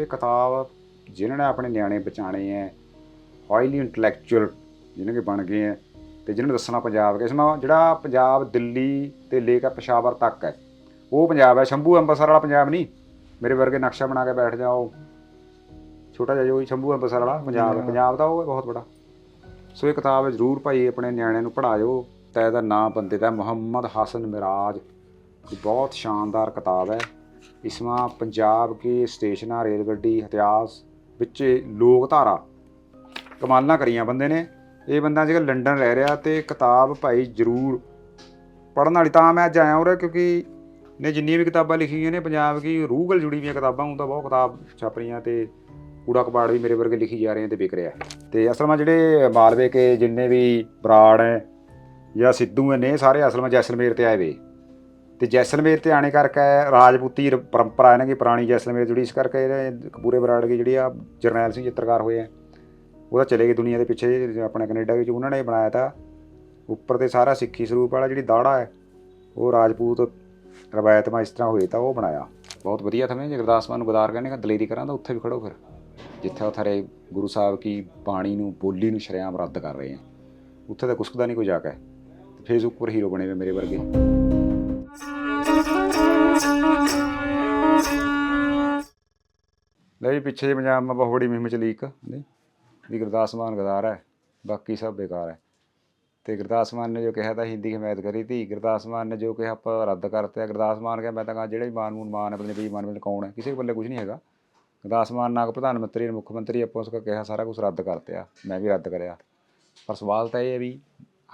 ਇਹ ਕਿਤਾਬ ਜਿਨ੍ਹਾਂ ਨੇ ਆਪਣੇ ਨਿਆਣੇ ਬਚਾਣੇ ਹੈ ਹਾਈਲੀ ਇੰਟੈਲੈਕਚੁਅਲ ਜਿਹਨਾਂ ਕੇ ਬਣ ਗਏ ਹੈ ਤੇ ਜਿਹਨਾਂ ਨੇ ਦੱਸਣਾ ਪੰਜਾਬ ਕੇ ਇਸਮਾ ਜਿਹੜਾ ਪੰਜਾਬ ਦਿੱਲੀ ਤੇ ਲੈ ਕੇ ਪਸ਼ਾਵਰ ਤੱਕ ਹੈ ਉਹ ਪੰਜਾਬ ਹੈ ਸ਼ੰਭੂ ਅੰਮ੍ਰਿਤਸਰ ਵਾਲਾ ਪੰਜਾਬ ਨਹੀਂ ਮੇਰੇ ਵਰਗੇ ਨਕਸ਼ਾ ਬਣਾ ਕੇ ਬੈਠ ਜਾਓ ਛੋਟਾ ਜਿਹਾ ਜੋ ਸ਼ੰਭੂ ਅੰਮ੍ਰਿਤਸਰ ਵਾਲਾ ਪੰਜਾਬ ਪੰਜਾਬ ਦਾ ਉਹ ਬਹੁਤ ਬੜਾ ਸੋ ਇਹ ਕਿਤਾਬ ਜ਼ਰੂਰ ਭਾਈ ਆਪਣੇ ਨਿਆਣਿਆਂ ਨੂੰ ਪੜ੍ਹਾਇਓ ਤਾਂ ਇਹਦਾ ਨਾਮ ਬੰਦੇ ਦਾ ਮੁਹੰਮਦ ਹਸਨ ਮਿਰਾਜ ਬਹੁਤ ਸ਼ਾਨਦਾਰ ਕਿਤਾਬ ਹੈ। ਇਸਮਾ ਪੰਜਾਬ ਕੇ ਸਟੇਸ਼ਨਾਂ ਰੇਲ ਗੱਡੀ ਇਤਿਹਾਸ ਵਿੱਚ ਲੋਕ ਧਾਰਾ ਕਮਾਲਾਂ ਕਰੀਆਂ ਬੰਦੇ ਨੇ। ਇਹ ਬੰਦਾ ਜਿਹੜਾ ਲੰਡਨ ਰਹਿ ਰਿਹਾ ਤੇ ਕਿਤਾਬ ਭਾਈ ਜ਼ਰੂਰ ਪੜ੍ਹਨ ਵਾਲੀ, ਤਾਂ ਮੈਂ ਅੱਜ ਆਇਆ ਉਰੇ ਕਿਉਂਕਿ ਨੇ ਜਿੰਨੀਆਂ ਵੀ ਕਿਤਾਬਾਂ ਲਿਖੀਆਂ ਨੇ, ਪੰਜਾਬ ਕੀ ਰੂਹ ਜੁੜੀ ਹੋਈਆਂ ਕਿਤਾਬਾਂ ਉਹ ਤਾਂ ਬਹੁਤ ਕਿਤਾਬ ਛਪ ਰਹੀਆਂ ਤੇ ਕੂੜਾ ਕਬਾੜ ਵੀ ਮੇਰੇ ਵਰਗੇ ਲਿਖੀ ਜਾ ਰਹੇ ਆ ਤੇ ਵਿਕ ਰਿਹਾ। ਤੇ ਅਸਲ ਵਿੱਚ ਜਿਹੜੇ ਮਾਲਵੇ ਕੇ ਜਿੰਨੇ ਵੀ ਬਰਾੜ ਹੈ ਜਾਂ ਸਿੱਧੂ ਨੇ ਸਾਰੇ ਅਸਲ ਵਿੱਚ ਜੈਸਲਮੇਰ ਤੇ ਆਏ ਵੇ। ਤੇ ਜੈਸਲਮੇਰ ਤੇ ਆਣੇ ਕਰਕੇ ਰਾਜਪੂਤੀ ਰ- ਪਰੰਪਰਾ ਇਹਨਾਂ ਦੀ ਪੁਰਾਣੀ ਜੈਸਲਮੇਰ ਜੁੜੀ ਇਸ ਕਰਕੇ ਇਹਦੇ ਕਪੂਰੇ ਬਰਾੜ ਦੀ ਜਿਹੜੀ ਆ ਜਰਨੈਲ ਸਿੰਘ ਚਿੱਤਰਕਾਰ ਹੋਏ ਆ। ਉਹਦਾ ਚਲੇ ਗਏ ਦੁਨੀਆ ਦੇ ਪਿੱਛੇ ਆਪਣੇ ਕੈਨੇਡਾ ਵਿੱਚ ਉਹਨਾਂ ਨੇ ਬਣਾਇਆ ਤਾ ਉੱਪਰ ਤੇ ਸਾਰਾ ਸਿੱਖੀ ਸਰੂਪ ਵਾਲਾ ਜਿਹੜੀ ਦਾੜਾ ਹੈ, ਉਹ ਰਾਜਪੂਤ ਰਵਾਇਤ ਮਾ ਇਸ ਤਰ੍ਹਾਂ ਹੋਏ ਤਾਂ ਉਹ ਬਣਾਇਆ। ਬਹੁਤ ਵਧੀਆ ਥਵੇਂ ਜੇ ਗੁਰਦਾਸ ਮਾਨ ਨੂੰ ਗਦਾਰ ਕਹਿੰਦੇ ਦਲੇਰੀ ਕਰਾਂ ਤਾਂ ਉੱਥੇ ਵੀ ਖੜੋ ਫਿਰ। ਜਿੱਥੇ ਉਥਰੇ ਗੁਰੂ ਸਾਹਿਬ ਕੀ ਬਾਣੀ ਨੂੰ, ਬੋਲੀ ਨੂੰ ਸ਼ਰਿਆਮ ਰੱਦ ਕਰ ਰਹੇ ਆ। ਉੱਥੇ ਤਾਂ ਕੁਸਕਦਾ ਨਹੀਂ ਕੋਈ ਜਾ ਕੇ। ਫੇਸਬੁੱਕ ਪਰ ਹੀਰੋ ਬਣੇ ਹੋਏ ਮੇਰੇ ਵਰਗੇ। ਲੈ ਜੀ, ਪਿੱਛੇ ਜਿਹੇ ਪੰਜਾਬ ਮਾ ਬਹੁਤ ਬੜੀ ਮੁਹਿੰਮ ਚਲੀ ਇੱਕ ਨਹੀਂ? ਵੀ ਗੁਰਦਾਸ ਮਾਨ ਗਦਾਰ ਹੈ, ਬਾਕੀ ਸਭ ਬੇਕਾਰ ਹੈ। ਤੇ ਗੁਰਦਾਸ ਮਾਨ ਨੇ ਜੋ ਕਿਹਾ ਤਾਂ ਹਿੰਦੀ ਹਮਾਇਤ ਕਰੀ ਤੀ ਗੁਰਦਾਸ ਮਾਨ ਨੇ ਜੋ ਕਿਹਾ ਆਪਾਂ ਰੱਦ ਕਰਤੇ ਗੁਰਦਾਸ ਮਾਨ ਕਿਹਾ, ਮੈਂ ਤਾਂ ਕਹਾ ਜਿਹੜੇ ਵੀ ਮਾਨ ਮੂਨ ਮਾਨ ਹੈ, ਪਤਾ ਨਹੀਂ ਵੀ ਮਾਨ ਵਿੱਚ ਕੌਣ ਹੈ, ਕਿਸੇ ਬੱਲੇ ਕੁਝ ਨਹੀਂ ਹੈਗਾ। ਗੁਰਦਾਸ ਮਾਨ ਨਾ ਕੋ ਪ੍ਰਧਾਨ ਮੰਤਰੀ, ਨਾ ਮੁੱਖ ਮੰਤਰੀ, ਆਪਾਂ ਉਸਕਾ ਕਿਹਾ, ਸਾਰਾ ਕੁਝ ਰੱਦ ਕਰਤਿਆ, ਮੈਂ ਵੀ ਰੱਦ ਕਰਿਆ। ਪਰ ਸਵਾਲ ਤਾਂ ਇਹ ਹੈ ਵੀ,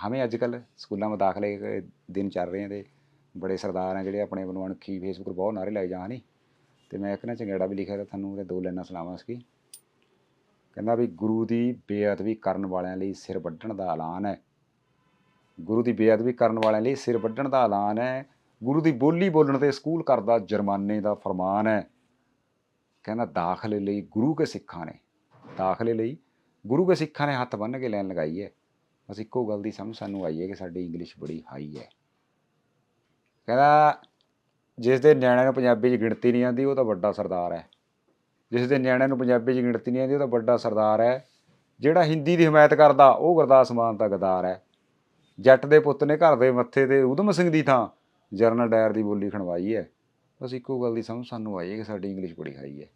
ਹਮੇ ਅੱਜ ਕੱਲ ਸਕੂਲਾਂ ਵਿੱਚ ਦਾਖਲੇ ਦਿਨ ਚੱਲ ਰਹੇ ਆ ਬੜੇ ਸਰਦਾਰ ਆ ਜਿਹੜੇ ਆਪਣੇ ਬਣਵਾਣ ਅਣਖੀ ਫੇਸਬੁੱਕ 'ਤੇ ਬਹੁਤ ਨਾਰੇ ਲਾਈ ਜਾਂ ਨਹੀਂ ਤੇ ਮੈਂ ਇੱਕ ਨਾ ਚੰਗੇੜਾ ਵੀ ਲਿਖਿਆ ਤਾਂ ਤੁਹਾਨੂੰ ਉਹਦੇ ਦੋ ਲਾਈਨਾਂ ਸੁਣਾਵਾਂ ਸੀ ਕਹਿੰਦਾ ਵੀ ਗੁਰੂ ਦੀ ਬੇਅਦਬੀ ਕਰਨ ਵਾਲਿਆਂ ਲਈ ਸਿਰ ਵੱਢਣ ਦਾ ਐਲਾਨ ਹੈ। ਗੁਰੂ ਦੀ ਬੇਅਦਬੀ ਕਰਨ ਵਾਲਿਆਂ ਲਈ ਸਿਰ ਵੱਢਣ ਦਾ ਐਲਾਨ ਹੈ। ਗੁਰੂ ਦੀ ਬੋਲੀ ਬੋਲਣ ਤੇ ਸਕੂਲ ਕਰਦਾ ਜੁਰਮਾਨੇ ਦਾ ਫਰਮਾਨ ਹੈ। ਕਹਿੰਦਾ ਦਾਖਲੇ ਲਈ ਗੁਰੂ ਕੇ ਸਿੱਖਾਂ ਨੇ। ਦਾਖਲੇ ਲਈ ਗੁਰੂ ਕੇ ਸਿੱਖਾਂ ਨੇ ਹੱਥ ਬੰਨ੍ਹ ਕੇ ਲੈਣ ਲਗਾਈ ਹੈ। ਬਸ ਇੱਕੋ ਗੱਲ ਦੀ ਸਮਝ ਸਾਨੂੰ ਆਈ ਹੈ ਕਿ ਸਾਡੀ ਇੰਗਲਿਸ਼ ਬੜੀ ਹਾਈ ਹੈ। ਕਹਿੰਦਾ ਜਿਸ ਦੇ ਨਿਆਣਿਆਂ ਨੂੰ ਪੰਜਾਬੀ 'ਚ ਗਿਣਤੀ ਨਹੀਂ ਆਉਂਦੀ, ਉਹ ਤਾਂ ਵੱਡਾ ਸਰਦਾਰ ਹੈ। ਜਿਸ ਦੇ ਨਿਆਣਿਆਂ ਨੂੰ ਪੰਜਾਬੀ 'ਚ ਗਿਣਤੀ ਨਹੀਂ ਆਉਂਦੀ, ਉਹ ਤਾਂ ਵੱਡਾ ਸਰਦਾਰ ਹੈ। ਜਿਹੜਾ ਹਿੰਦੀ ਦੀ ਹਮਾਇਤ ਕਰਦਾ, ਉਹ ਗੁਰਦਾਸ ਮਾਨ ਦਾ ਗਦਾਰ ਹੈ। ਜੱਟ ਦੇ ਪੁੱਤ ਨੇ ਘਰ ਦੇ ਮੱਥੇ ਤੇ ਉਦਮ ਸਿੰਘ ਦੀ ਥਾਂ ਜਰਨਲ ਡਾਇਰ ਦੀ ਬੋਲੀ ਖਣਵਾਈ ਹੈ। ਬਸ ਇੱਕੋ ਗੱਲ ਦੀ ਸਮਝ ਸਾਨੂੰ ਆਈ ਹੈ ਕਿ ਸਾਡੀ ਇੰਗਲਿਸ਼ ਬੜੀ ਹਾਈ ਹੈ।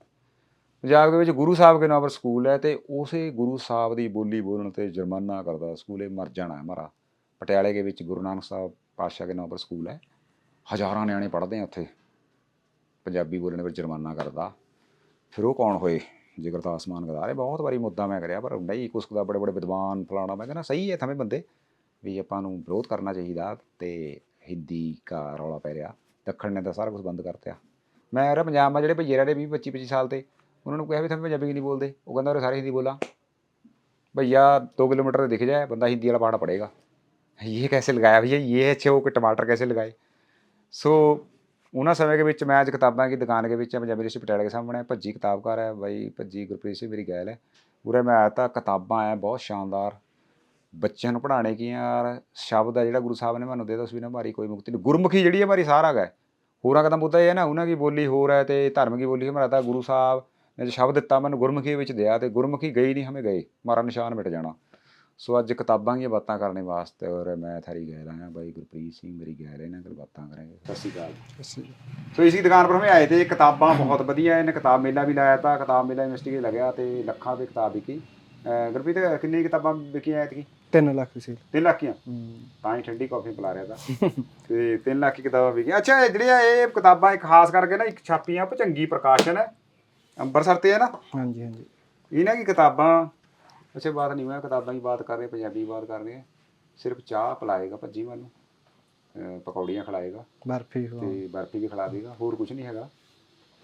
ਪੰਜਾਬ ਦੇ ਵਿੱਚ ਗੁਰੂ ਸਾਹਿਬ ਕੇ ਨਾਮ ਪਰ ਸਕੂਲ ਹੈ ਤੇ ਉਸੇ ਗੁਰੂ ਸਾਹਿਬ ਦੀ ਬੋਲੀ ਬੋਲਣ ਤੇ ਜੁਰਮਾਨਾ ਕਰਦਾ ਸਕੂਲੇ, ਮਰ ਜਾਣਾ ਹੈ ਹਮਾਰਾ ਪਟਿਆਲੇ ਦੇ ਵਿੱਚ ਗੁਰੂ ਨਾਨਕ ਸਾਹਿਬ ਪਾਤਸ਼ਾਹ ਦੇ ਨਾਮ ਪਰ ਸਕੂਲ ਹੈ। ਹਜ਼ਾਰਾਂ ਨਿਆਣੇ ਪੜ੍ਹਦੇ ਆ ਉੱਥੇ। ਪੰਜਾਬੀ ਬੋਲਣ ਵਿੱਚ ਜੁਰਮਾਨਾ ਕਰਦਾ। ਫਿਰ ਉਹ ਕੌਣ ਹੋਏ? ਜੇ ਗੁਰਦਾਸ ਮਾਨ ਗਦਾਰੇ ਬਹੁਤ ਵਾਰੀ ਮੁੱਦਾ ਮੈਂ ਕਰਿਆ, ਪਰ ਹੁੰਦਾ ਹੀ ਕੁਸ ਦਾ ਬੜੇ ਬੜੇ ਵਿਦਵਾਨ ਫਲਾਣਾ, ਮੈਂ ਕਹਿੰਦਾ ਸਹੀ ਹੈ ਥਵੇਂ ਬੰਦੇ, ਵੀ ਆਪਾਂ ਨੂੰ ਵਿਰੋਧ ਕਰਨਾ ਚਾਹੀਦਾ ਤੇ ਹਿੰਦੀ ਕਾ ਰੌਲਾ ਪੈ ਰਿਹਾ। ਦੱਖਣ ਨੇ ਤਾਂ ਸਾਰਾ ਕੁਝ ਬੰਦ ਕਰਤਿਆ ਮੈਂ ਆ ਰਿਹਾ, ਪੰਜਾਬ ਮਾ ਜਿਹੜੇ ਭਈਏ ਦੇ 20 25 25 ਸਾਲ ਤੇ, ਉਹਨਾਂ ਨੂੰ ਕਿਹਾ ਵੀ ਤੁਸੀਂ ਪੰਜਾਬੀ ਨਹੀਂ ਬੋਲਦੇ। ਉਹ ਕਹਿੰਦਾ ਉਹ ਸਾਰੇ ਹਿੰਦੀ ਬੋਲਾ। ਭਈਆ 2 ਕਿਲੋਮੀਟਰ ਦਿਖ ਜਾਏ, ਬੰਦਾ ਹਿੰਦੀ ਵਾਲਾ ਪਹਾੜ ਪੜੇਗਾ। ਇਹ ਕੈਸੇ ਲਗਾਇਆ ਭਈਆ? ਇਹ ਅੱਛੇ, ਉਹ ਕਿ ਟਮਾਟਰ ਕੈਸੇ ਲਗਾਏ? ਸੋ ਉਹਨਾਂ ਸਮੇਂ ਦੇ ਵਿੱਚ ਮੈਂ ਅੱਜ ਕਿਤਾਬਾਂ ਦੀ ਦੁਕਾਨ ਦੇ ਵਿੱਚ ਪੰਜਾਬੀ ਯੂਨੀਵਰਸਿਟੀ ਪਟਿਆਲੇ ਦੇ ਸਾਹਮਣੇ, ਭੱਜੀ ਕਿਤਾਬਕਾਰ ਹੈ ਬਾਈ, ਭੱਜੀ ਗੁਰਪ੍ਰੀਤ ਸਿੰਘ, ਮੇਰੀ ਗੈਲ ਹੈ। ਉਰੇ ਮੈਂ ਆਇਆ ਤਾਂ ਕਿਤਾਬਾਂ ਹੈ ਬਹੁਤ ਸ਼ਾਨਦਾਰ। ਬੱਚਿਆਂ ਨੂੰ ਪੜ੍ਹਾਉਣੇ ਕੀ ਯਾਰ, ਸ਼ਬਦ ਹੈ ਜਿਹੜਾ ਗੁਰੂ ਸਾਹਿਬ ਨੇ ਮੈਨੂੰ ਦੇ ਦੋ ਵੀ ਨਾ, ਮਾਰੀ ਕੋਈ ਮੁਕਤੀ ਨਹੀਂ। ਗੁਰਮੁਖੀ ਜਿਹੜੀ ਹੈ ਮਾਰੀ ਸਾਰਾ ਹੈ ਹੋਰਾਂ ਕਦਮ ਮੁੱਦਾ ਇਹ ਨਾ ਉਹਨਾਂ ਦੀ ਬੋਲੀ ਹੋਰ ਹੈ ਤੇ ਧਰਮ ਦੀ ਬੋਲੀ ਹਮਾਰਾ ਤਾਂ ਗੁਰੂ ਸਾਹਿਬ ਨੇ ਜੋ ਸ਼ਬਦ ਦਿੱਤਾ, ਮੈਨੂੰ ਗੁਰਮੁਖੀ ਵਿੱਚ ਦਿਆ ਤੇ ਗੁਰਮੁਖੀ ਗਈ ਨਹੀਂ, ਹਮੇ ਗਏ। ਮਾਰਾ ਨਿਸ਼ਾਨ ਮਿਟ ਜਾਣਾ। ਸੋ ਅੱਜ ਕਿਤਾਬਾਂ ਦੀਆਂ ਬਾਤਾਂ ਕਰਨੇ ਵਾਸਤੇ ਔਰ ਮੈਂ ਥਾਰੀ ਗੈਲ ਆਇਆ ਬਾਈ ਗੁਰਪ੍ਰੀਤ ਸਿੰਘ ਮੇਰੀ ਗੈਲ ਇਹਨਾਂ ਨਾਲ ਬਾਤਾਂ ਕਰਾਂਗੇ। ਸਤਿ ਸ਼੍ਰੀ ਅਕਾਲ ਸੋ ਇਸੀ ਦੁਕਾਨ ਪਰ ਹਮੇ ਆਏ ਤੇ ਕਿਤਾਬਾਂ ਬਹੁਤ ਵਧੀਆ ਇਹਨੇ ਕਿਤਾਬ ਮੇਲਾ ਵੀ ਲਾਇਆ ਤਾਂ ਕਿਤਾਬ ਮੇਲਾ ਇਨਵੈਸਟੀਗੇਟ ਲੱਗਿਆ ਤੇ ਲੱਖਾਂ ਦੀ ਕਿਤਾਬ ਵਿਕੀ। ਗੁਰਪ੍ਰੀਤ ਕਿੰਨੀ ਕਿਤਾਬਾਂ ਵਿਕੀਆਂ ਐਤਕੀ? 3 ਲੱਖ ਸੀ 3 ਲੱਖੀਆਂ ਤਾਂ ਹੀ ਠੰਡੀ ਕਾਫੀ ਪਿਲਾ ਰਿਹਾ ਤਾਂ। ਤੇ 3 ਲੱਖ ਦੀ ਕਿਤਾਬਾਂ ਵਿਕੀਆਂ। ਅੱਛਾ ਜਿਹੜੀਆਂ ਇਹ ਕਿਤਾਬਾਂ ਇੱਕ ਖਾਸ ਕਰਕੇ ਨਾ ਇੱਕ ਛਾਪੀਆਂ ਭਚੰਗੀ ਪ੍ਰਕਾਸ਼ਨ ਹੈ ਅੰਮ੍ਰਿਤਸਰ ਤੇ ਹੈ ਨਾ? ਹਾਂਜੀ ਹਾਂਜੀ। ਇਹਨਾਂ ਦੀ ਕਿਤਾਬਾਂ ਅੱਛਾ ਬਾਤ ਨਹੀਂ ਹੋਇਆ ਕਿਤਾਬਾਂ ਦੀ ਬਾਤ ਕਰ ਰਹੇ ਪੰਜਾਬੀ ਬਾਤ ਕਰ ਰਹੇ। ਸਿਰਫ ਚਾਹ ਪਿਲਾਏਗਾ ਭੱਜੀ ਮੈਨੂੰ ਪਕੌੜੀਆਂ ਖਿਲਾਏਗਾ। ਬਰਫੀ ਤੇ ਬਰਫੀ ਵੀ ਖਿਲਾ ਦੇਗਾ ਹੋਰ ਕੁਝ ਨਹੀਂ ਹੈਗਾ।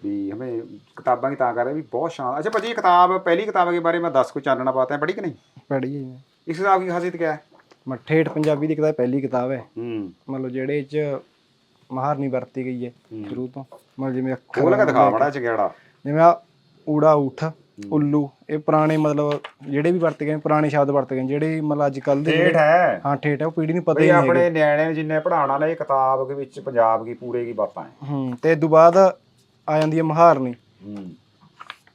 ਵੀ ਹਮੇ ਕਿਤਾਬਾਂ ਦੀ ਤਾਂ ਕਰ ਰਹੇ ਵੀ ਬਹੁਤ ਸ਼ਾਨ ਅੱਛਾ ਭਾਜੀ ਇਹ ਕਿਤਾਬ ਪਹਿਲੀ ਕਿਤਾਬ ਦੇ ਬਾਰੇ ਮੈਂ ਦੱਸ ਕੋ ਚਾਨਣਾ ਪਾਤਾ ਹੈ ਪੜ੍ਹੀ ਕਿ ਨਹੀਂ? ਪੜ੍ਹੀ ਹੈ ਇਸ ਕਿਤਾਬ ਦੀ ਖਾਸੀਅਤ ਕਿਆ ਹੈ? ਮਠੇਠ ਪੰਜਾਬੀ ਦੀ ਕਿਤਾਬ ਪਹਿਲੀ ਕਿਤਾਬ ਹੈ। ਹੂੰ। ਮਤਲਬ ਜਿਹੜੇ ਚ ਮਹਾਰਨੀ ਵਰਤੀ ਗਈ ਹੈ ਸ਼ੁਰੂ ਤੋਂ। ਮਤਲਬ ਜਿਵੇਂ ਅੱਖਰ ਖੋਲ ਕੇ ਦਿਖਾ ਮੜਾ ਚਗਿਆੜਾ ਜਿਵੇਂ ਆ ਊੜਾ ਊਠ। ਉੱਲੂ ਇਹ ਪੁਰਾਣੇ ਮਤਲਬ ਜਿਹੜੇ ਵੀ ਵਰਤੇ ਗਏ ਪੁਰਾਣੇ ਸ਼ਬਦ ਵਰਤੇ ਗਏ ਜਿਹੜੇ ਮਤਲਬ ਅੱਜ ਕੱਲ ਦੇ ਠੇਠ ਹੈ। ਹਾਂ ਠੇਠ ਹੈ ਉਹ ਪੀੜੀ ਨੂੰ ਪਤਾ ਹੀ ਨਹੀਂ ਆਪਣੇ ਨਿਆਣੇ ਨੂੰ ਜਿੰਨੇ ਪੜਾਉਣਾ ਨਾ ਇਹ ਕਿਤਾਬ ਦੇ ਵਿੱਚ ਪੰਜਾਬ ਦੀ ਪੂਰੇ ਦੀ ਬਾਤਾਂ ਹੈ। ਹੂੰ ਤੇ ਤੋਂ ਬਾਅਦ ਆ ਜਾਂਦੀ ਹੈ ਮਹਾਰਨੀ। ਹੂੰ।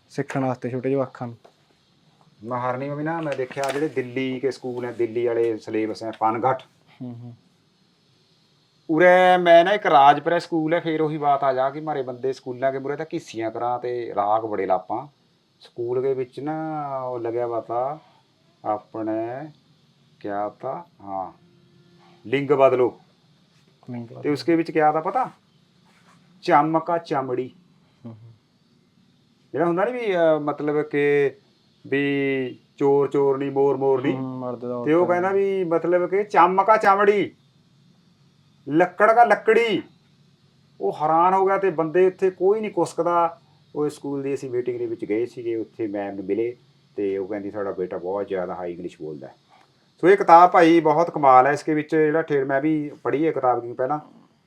ਸਿੱਖਣ ਵਾਸਤੇ ਛੋਟੇ ਜਵਾਕਾਂ ਨੂੰ। ਮਹਾਰਨੀ ਵੀ ਨਾ ਮੈਂ ਦੇਖਿਆ ਜਿਹੜੇ ਦਿੱਲੀ ਕੇ ਸਕੂਲ ਹੈ ਦਿੱਲੀ ਵਾਲੇ ਸਿਲੇਬਸ ਹੈ ਪਨਘਟ ਹੂੰ ਹੂੰ। ਉਰੇ ਮੈਂ ਨਾ ਇੱਕ ਰਾਜਪੁਰਾ ਸਕੂਲ ਹੈ ਫੇਰ ਉਹੀ ਬਾਤ ਆ ਜਾ ਕਿ ਮਾਰੇ ਬੰਦੇ ਸਕੂਲਾਂ ਕੇ ਮੁਰੇ ਤਾਂ ਕਿਸੀਆਂ ਕਰਾਂ ਤੇ ਰਾਗ ਬੜੇ ਲਾਪਾਂ। ਸਕੂਲ ਦੇ ਵਿੱਚ ਨਾ ਉਹ ਲੱਗਿਆ ਵਾ ਤਾ ਆਪਣੇ ਕਿਆ ਤਾ? ਹਾਂ ਲਿੰਗ ਬਦਲੋ। ਨਹੀਂ ਪਤਾ। ਤੇ ਉਸਕੇ ਵਿੱਚ ਕਿਆ ਤਾ ਪਤਾ? ਚਮਕਾ ਚਮੜੀ। ਜਿਹੜਾ ਹੁੰਦਾ ਨਹੀਂ ਵੀ ਅਹ, ਮਤਲਬ ਕਿ ਵੀ ਚੋਰ ਚੋਰ ਨਹੀਂ ਮੋਰ ਮੋਰ ਨਹੀਂ ਮਰਦ ਦਾ ਤੇ ਉਹ ਕਹਿੰਦਾ ਵੀ ਮਤਲਬ ਕਿ ਚਮਕਾ ਚਮੜੀ ਲੱਕੜ ਦਾ ਲੱਕੜੀ। ਉਹ ਹੈਰਾਨ ਹੋ ਗਿਆ ਤੇ ਬੰਦੇ ਉੱਥੇ ਕੋਈ ਨਹੀਂ ਕੁਸਕਦਾ। ਉਹ ਸਕੂਲ ਦੀ ਅਸੀਂ ਮੀਟਿੰਗ ਦੇ ਵਿੱਚ ਗਏ ਸੀਗੇ ਉੱਥੇ ਮੈਮ ਨੂੰ ਮਿਲੇ ਤੇ ਉਹ ਕਹਿੰਦੀ ਸਾਡਾ ਬੇਟਾ ਬਹੁਤ ਜ਼ਿਆਦਾ ਹਾਈ ਇੰਗਲਿਸ਼ ਬੋਲਦਾ ਸੋ ਇਹ ਕਿਤਾਬ ਭਾਈ ਬਹੁਤ ਕਮਾਲ ਹੈ ਇਸਕੇ ਵਿੱਚ ਜਿਹੜਾ ਠੇੜ ਮੈਂ ਵੀ ਪੜ੍ਹੀ ਹੈ ਕਿਤਾਬ ਕੀ ਪਹਿਲਾਂ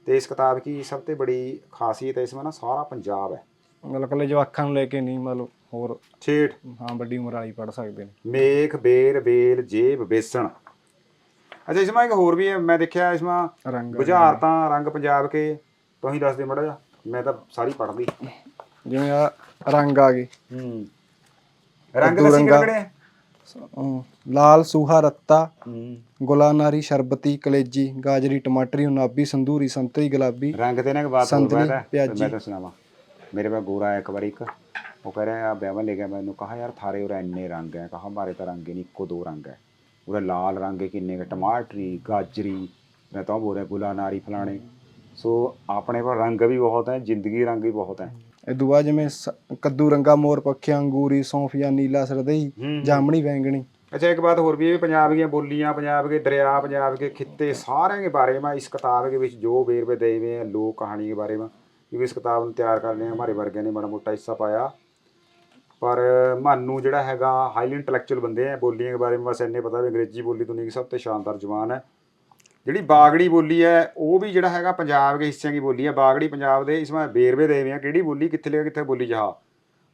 ਤੇ ਇਸ ਕਿਤਾਬ ਕੀ ਸਭ ਤੋਂ ਬੜੀ ਖਾਸੀਅਤ ਹੈ ਇਸ ਵਿੱਚ ਨਾ ਸਾਰਾ ਪੰਜਾਬ ਹੈ। ਮਤਲਬ ਕੱਲੇ ਜਵਾਕਾਂ ਨੂੰ ਲੈ ਕੇ ਨਹੀਂ ਮਤਲਬ ਹੋਰ ਠੇਠ ਹਾਂ ਵੱਡੀ ਉਮਰ ਵਾਲੀ ਪੜ ਸਕਦੇ ਨੇ। ਮੇਖ ਬੇਰ ਬੇਲ ਜੇਬ ਬੇਸਣ। ਅੱਛਾ ਇਸ ਵਿੱਚ ਇੱਕ ਹੋਰ ਵੀ ਹੈ ਮੈਂ ਦੇਖਿਆ ਇਸ ਵਿੱਚ ਬੁਝਾਰਤਾਂ ਰੰਗ ਪੰਜਾਬ ਕੇ ਤੁਸੀਂ ਦੱਸ ਦੇ ਮੜਾ ਜਾ ਮੈਂ ਤਾਂ ਸਾਰੀ ਪੜ੍ਹ ਲਈ ਜਿਵੇਂ ਆ ਰੰਗ ਆ ਗਏ। ਹੂੰ। ਰੰਗ ਕੱਦੂ ਦੱਸੀ। ਕਿਹੜੇ ਅਮ, ਲਾਲ ਸੂਹਾ ਰੱਤਾ ਹੂੰ। ਗੁਲਾਨਾਰੀ ਸ਼ਰਬਤੀ ਕਲੇਜੀ ਗਾਜਰੀ ਟਮਾਟਰੀ ਉਨਾਬੀ ਸੰਧੂਰੀ ਸੰਤਰੀ ਗੁਲਾਬੀ ਰੰਗ ਤੇ ਨਾ ਇੱਕ ਬਾਤ ਹੋਰ ਸੰਤਰੀ, ਬਾਤ ਹੈ ਪਿਆਜੀ। ਮੈਂ ਤਾਂ ਸੁਣਾਵਾਂ ਮੇਰੇ ਪਾ ਗੋਰਾ ਆਇਆ ਇੱਕ ਵਾਰ ਇੱਕ। ਉਹ ਕਹ ਰਿਹਾ ਆ ਵਿਆਹ ਲੈ ਗਿਆ ਮੈਨੂੰ ਕਹਾ ਯਾਰ ਥਾਰੇ ਉਰੇ ਇੰਨੇ ਰੰਗ ਹੈ। ਕਹਾ ਮਾਰੇ ਤਾਂ ਰੰਗ ਹੀ ਨਹੀਂ ਇੱਕੋ ਦੋ ਰੰਗ ਹੈ। ਉਰੇ ਲਾਲ ਰੰਗ ਹੈ ਕਿੰਨੇ ਕੇ ਟਮਾਟਰੀ ਗਾਜਰੀ ਮੈਂ ਤਾਂ ਬੋਲ ਰਿਹਾ ਗੁਲਾ ਨਾਰੀ ਫਲਾਣੇ। ਸੋ ਆਪਣੇ ਕੋਲ ਰੰਗ ਵੀ ਬਹੁਤ ਹੈ ਜ਼ਿੰਦਗੀ ਰੰਗ ਵੀ ਬਹੁਤ ਹੈ। ਇਹ ਦੁਆ ਜਿਵੇਂ ਸ- ਕੱਦੂ ਰੰਗਾ ਮੋਰ ਪੱਖਿਆ ਅੰਗੂਰੀ ਸੌਂਫੀਆ ਨੀਲਾ ਸਰਦਈ ਹੂੰ। ਜਾਮਣੀ ਵੈਂਗਣੀ अच्छा एक बात और भी है पंजाब की बोलियां पंजाब के दरिया पंजाब के खित्ते सारे के बारे में इस किताब के विच जो वेरवे दे हुए हैं लोक कहानी के बारे में क्योंकि इस किताब ਨੂੰ ਤਿਆਰ ਕਰਨੇ ਹਮਾਰੇ ਵਰਗੇ ਨੇ ਬੜਾ ਮੋਟਾ ਹਿੱਸਾ ਪਾਇਆ ਪਰ ਮਾਨੂੰ ਜਿਹੜਾ ਹੈਗਾ ਹਾਈਲੀ ਇੰਟੈਲੈਕਚੁਅਲ ਬੰਦੇ ਆ ਬੋਲੀਆਂ ਦੇ ਬਾਰੇ ਵਿੱਚ ਬਸ ਇੰਨੇ ਪਤਾ ਵੀ ਅੰਗਰੇਜ਼ੀ ਬੋਲੀ ਦੁਨੀਆ ਦੀ ਸਭ ਤੋਂ ਸ਼ਾਨਦਾਰ ਜ਼ੁਬਾਨ ਹੈ ਜਿਹੜੀ ਬਾਗੜੀ ਬੋਲੀ ਹੈ, ਉਹ ਵੀ ਜਿਹੜਾ ਹੈਗਾ ਪੰਜਾਬ ਦੇ ਹਿੱਸਿਆਂ ਦੀ ਬੋਲੀ ਹੈ। ਬਾਗੜੀ ਪੰਜਾਬ ਦੇ ਇਸਮਾ ਵੇਰਵੇ ਦੇ ਆ ਕਿਹੜੀ ਬੋਲੀ, ਕਿੱਥੇ ਲਿਆ, ਕਿੱਥੇ ਬੋਲੀ ਜਹਾ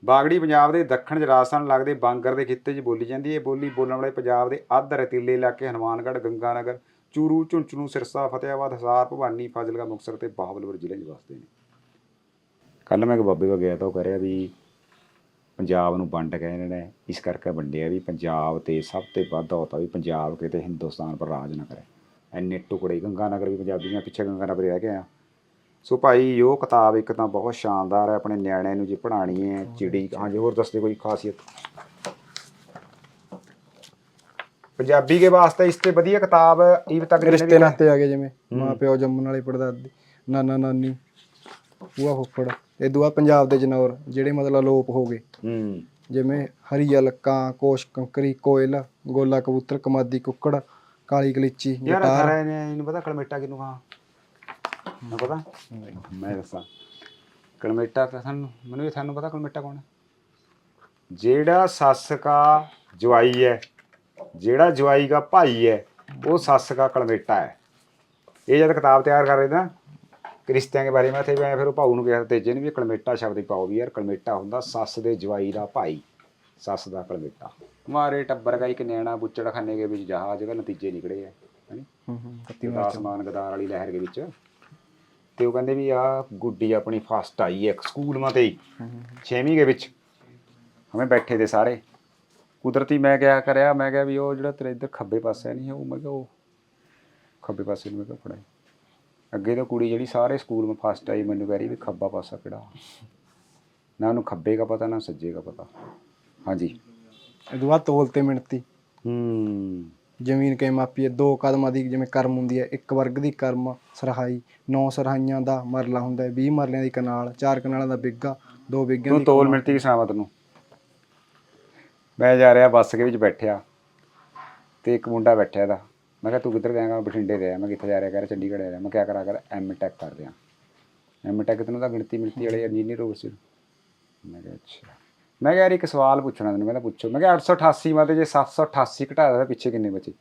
ਬਾਗੜੀ ਪੰਜਾਬ ਦੇ ਦੱਖਣ ਚ ਰਾਜਸਥਾਨ ਲੱਗਦੇ ਬਾਂਗਰ ਦੇ ਖਿੱਤੇ 'ਚ ਬੋਲੀ ਜਾਂਦੀ ਹੈ। ਇਹ ਬੋਲੀ ਬੋਲਣ ਵਾਲੇ ਪੰਜਾਬ ਦੇ ਅੱਧ ਰਤੀਲੇ ਇਲਾਕੇ ਹਨੂਮਾਨਗੜ੍ਹ, ਗੰਗਾਨਗਰ, ਚੂਰੂ ਝੁੰਚਣੂ ਸਿਰਸਾ ਫਤਿਆਬਾਦ ਹਜ਼ਾਰ ਭਵਾਨੀ, ਫਾਜ਼ਿਲਕਾ, ਮੁਕਤਸਰ ਤੇ ਬਹਾਵਲਪੁਰ ਜ਼ਿਲ੍ਹੇ 'ਚ ਵਸਦੇ ਨੇ। ਕੱਲ ਮੈਂ ਇੱਕ ਬਾਬੇ ਕੋਲ ਗਿਆ ਤਾਂ ਉਹ ਕਹਿ ਰਿਹਾ ਵੀ ਪੰਜਾਬ ਨੂੰ ਵੰਡ ਗਏ ਇਹਨਾਂ ਨੇ। ਇਸ ਕਰਕੇ ਵੰਡਿਆ ਵੀ ਪੰਜਾਬ ਤੇ ਸਭ ਤੋਂ ਵੱਧ ਹੋਤਾ ਵੀ ਪੰਜਾਬ ਕਿਤੇ ਹਿੰਦੁਸਤਾਨ ਪਰ ਰਾਜ ਨਾ ਕਰੇ। ਐਨੇ ਟੁਕੜੇ ਗੰਗਾਨਗਰ ਵੀ ਪੰਜਾਬੀਆਂ ਪਿੱਛੇ ਗੰਗਾਨਗਰ ਰਹਿ ਗਏ ਆ। ਸੋ ਭਾਈ ਉਹ ਕਿਤਾਬ ਇੱਕ ਤਾਂ ਬਹੁਤ ਸ਼ਾਨਦਾਰ ਹੈ ਆਪਣੇ ਨਿਆਣਿਆਂ ਨੂੰ ਜੇ ਪੜ੍ਹਾਣੀ ਹੈ ਚਿੜੀ ਹਾਂਜੀ ਹੋਰ ਦੱਸਦੇ ਕੋਈ ਖਾਸੀਅਤ। ਪੰਜਾਬੀ ਦੇ ਵਾਸਤੇ ਇਸ ਤੇ ਵਧੀਆ ਕਿਤਾਬ ਈਵ ਤੱਕ ਰਿਸ਼ਤੇ ਨਾਤੇ ਆ ਗਏ ਜਿਵੇਂ ਮਾਂ ਪਿਓ ਜੰਮਣ ਵਾਲੇ ਪੜਦਾਦੀ ਨਾਨਾ ਨਾਨੀ ਭੂਆ ਫੁੱਫੜ ਇਹ ਦੁਆ ਪੰਜਾਬ ਦੇ ਜਨੌਰ ਜਿਹੜੇ ਮਤਲਬ ਅਲੋਪ ਹੋ ਗਏ। ਹੂੰ। ਜਿਵੇਂ ਹਰੀਅਲ ਕਾਂ ਕੋਸ਼ ਕੰਕਰੀ ਕੋਇਲ ਗੋਲਾ ਕਬੂਤਰ ਕਮਾਦੀ ਕੁੱਕੜ ਕਾਲੀ ਕਲੀਚੀ ਯਾਰ ਗਟਾਰ। ਥਾਰਾ ਨੇ ਇਹਨੂੰ ਪਤਾ ਕਲਮੇਟਾ ਕਿਹਨੂੰ ਕਹਾ? ਮੈਂ ਪਤਾ? ਮੈਂ ਦੱਸਾਂ। ਕਲਮੇਟਾ ਤਾਂ ਸਾਨੂੰ ਮੈਨੂੰ ਵੀ ਤੁਹਾਨੂੰ ਪਤਾ ਕਲਮੇਟਾ ਕੌਣ ਹੈ। ਜਿਹੜਾ ਸੱਸ ਕਾ ਜਵਾਈ ਹੈ ਜਿਹੜਾ ਜਵਾਈ ਦਾ ਭਾਈ ਹੈ ਉਹ ਸੱਸ ਕਾ ਕਲਮੇਟਾ ਹੈ। ਇਹ ਜਦ ਕਿਤਾਬ ਤਿਆਰ ਕਰ ਰਹੇ ਨਾ ਕਿ ਰਿਸ਼ਤਿਆਂ ਦੇ ਬਾਰੇ ਮੈਂ ਤੇ ਮੈਂ ਫਿਰ ਉਹ ਭਾਊ ਨੂੰ ਕਿਹਾ ਤੇਜੇ ਨੇ ਵੀ ਇਹ ਕਲਮੇਟਾ ਸ਼ਬਦ ਹੀ ਪਾਓ ਵੀ ਯਾਰ ਕਲਮੇਟਾ ਹੁੰਦਾ ਸੱਸ ਦੇ ਜਵਾਈ ਦਾ ਭਾਈ ਸੱਸ ਦਾ ਕਲਮੇਟਾ। ਮਾਰੇ ਟੱਬਰ ਦਾ ਇੱਕ ਨਿਆਣਾ ਬੁੱਚੜ ਖਾਨੇ ਦੇ ਵਿੱਚ ਜਹਾਜ਼ ਦੇ ਨਤੀਜੇ ਨਿਕਲੇ ਹੈ ਹੈਨੀ? ਹੂੰ ਹੂੰ ਆਸਮਾਨ ਗਦਾਰ ਵਾਲੀ ਲਹਿਰ ਦੇ ਵਿੱਚ। ਤੇ ਉਹ ਕਹਿੰਦੇ ਵੀ ਆ ਗੁੱਡੀ ਆਪਣੀ ਫਸਟ ਆਈ ਹੈ ਸਕੂਲ ਮਾ ਤੇ ਹੀ। ਛੇਵੀਂ ਦੇ ਵਿੱਚ। ਹਮੇ ਬੈਠੇ ਦੇ ਸਾਰੇ। ਕੁਦਰਤੀ ਮੈਂ ਕਿਹਾ ਕਰਿਆ ਮੈਂ ਕਿਹਾ ਵੀ ਉਹ ਜਿਹੜਾ ਤੇਰੇ ਇੱਧਰ ਖੱਬੇ ਪਾਸੇ ਨਹੀਂ ਹੈ ਉਹ ਮੈਂ ਕਿਹਾ ਉਹ ਖੱਬੇ ਪਾਸੇ ਨੂੰ ਮੈਂ ਕਿਹਾ ਫੜਾਈ। ਅੱਗੇ ਤਾਂ ਕੁੜੀ ਜਿਹੜੀ ਸਾਰੇ ਸਕੂਲ ਮਾ ਫਸਟ ਆਈ ਮੈਨੂੰ ਕਹਿ ਰਹੀ ਵੀ ਖੱਬਾ ਪਾਸਾ ਕਿਹੜਾ? ਨਾ ਉਹਨੂੰ ਖੱਬੇ ਦਾ ਪਤਾ ਨਾ ਸੱਜੇ ਦਾ ਪਤਾ। ਹਾਂਜੀ। ਇਹ ਦੁਆ ਤੋਲ ਤੇ ਮਿਣਤੀ। ਹੂੰ। ਜ਼ਮੀਨ ਕੇ ਮਾਪੀਏ ਦੋ ਕਦਮਾਂ ਦੀ ਜਿਵੇਂ ਕਰਮ ਹੁੰਦੀ ਹੈ ਇੱਕ ਵਰਗ ਦੀ ਕਰਮ ਸਰਹਾਈ ਨੌ ਸਰਹਾਈਆਂ ਦਾ ਮਰਲਾ ਹੁੰਦਾ ਹੈ 20 ਮਰਲਿਆਂ ਦੀ ਕਨਾਲ ਚਾਰ ਕਨਾਲਾਂ ਦਾ ਬਿੱਗਾ ਦੋ ਬਿੱਗਿਆਂ ਤੂੰ ਦੀ ਤੋਲ ਮਿਲਤੀ ਕਿ ਸੁਣਾਵਾਂ ਤੈਨੂੰ ਮੈਂ ਜਾ ਰਿਹਾ ਬੱਸ ਦੇ ਵਿੱਚ ਬੈਠਿਆ ਤੇ ਇੱਕ ਮੁੰਡਾ ਬੈਠਿਆ ਦਾ ਮੈਂ ਕਿਹਾ ਤੂੰ ਕਿੱਧਰ ਜਾਏਗਾ? ਬਠਿੰਡੇ ਦੇ ਆ। ਮੈਂ ਕਿੱਥੇ ਜਾ ਰਿਹਾ ਕਹਿ ਰਿਹਾ ਚੰਡੀਗੜ੍ਹ ਜਾ ਰਿਹਾ। ਮੈਂ ਕਿਆ ਕਰਾਂ ਕਰ ਐਮ ਟੈਕ ਕਰ ਰਿਹਾ ਐਮ ਟੈਕ ਤੈਨੂੰ ਤਾਂ ਗਿਣਤੀ ਮਿਲਤੀ ਵਾਲੇ ਇੰਜੀਨੀਅਰ ਹੋ ਸੀ ਮੈਂ ਕਿਹਾ ਅੱਛਾ। ਮੈਂ ਕਿਹਾ ਯਾਰ ਇੱਕ ਸਵਾਲ ਪੁੱਛਣਾ ਤੈਨੂੰ ਮੈਂ ਤਾਂ ਪੁੱਛੋ। ਮੈਂ ਕਿਹਾ 888 ਮਾ ਤੇ ਜੇ 788 ਘਟਾ ਦਿੱਤਾ ਪਿੱਛੇ ਕਿੰਨੇ ਬਚੇ?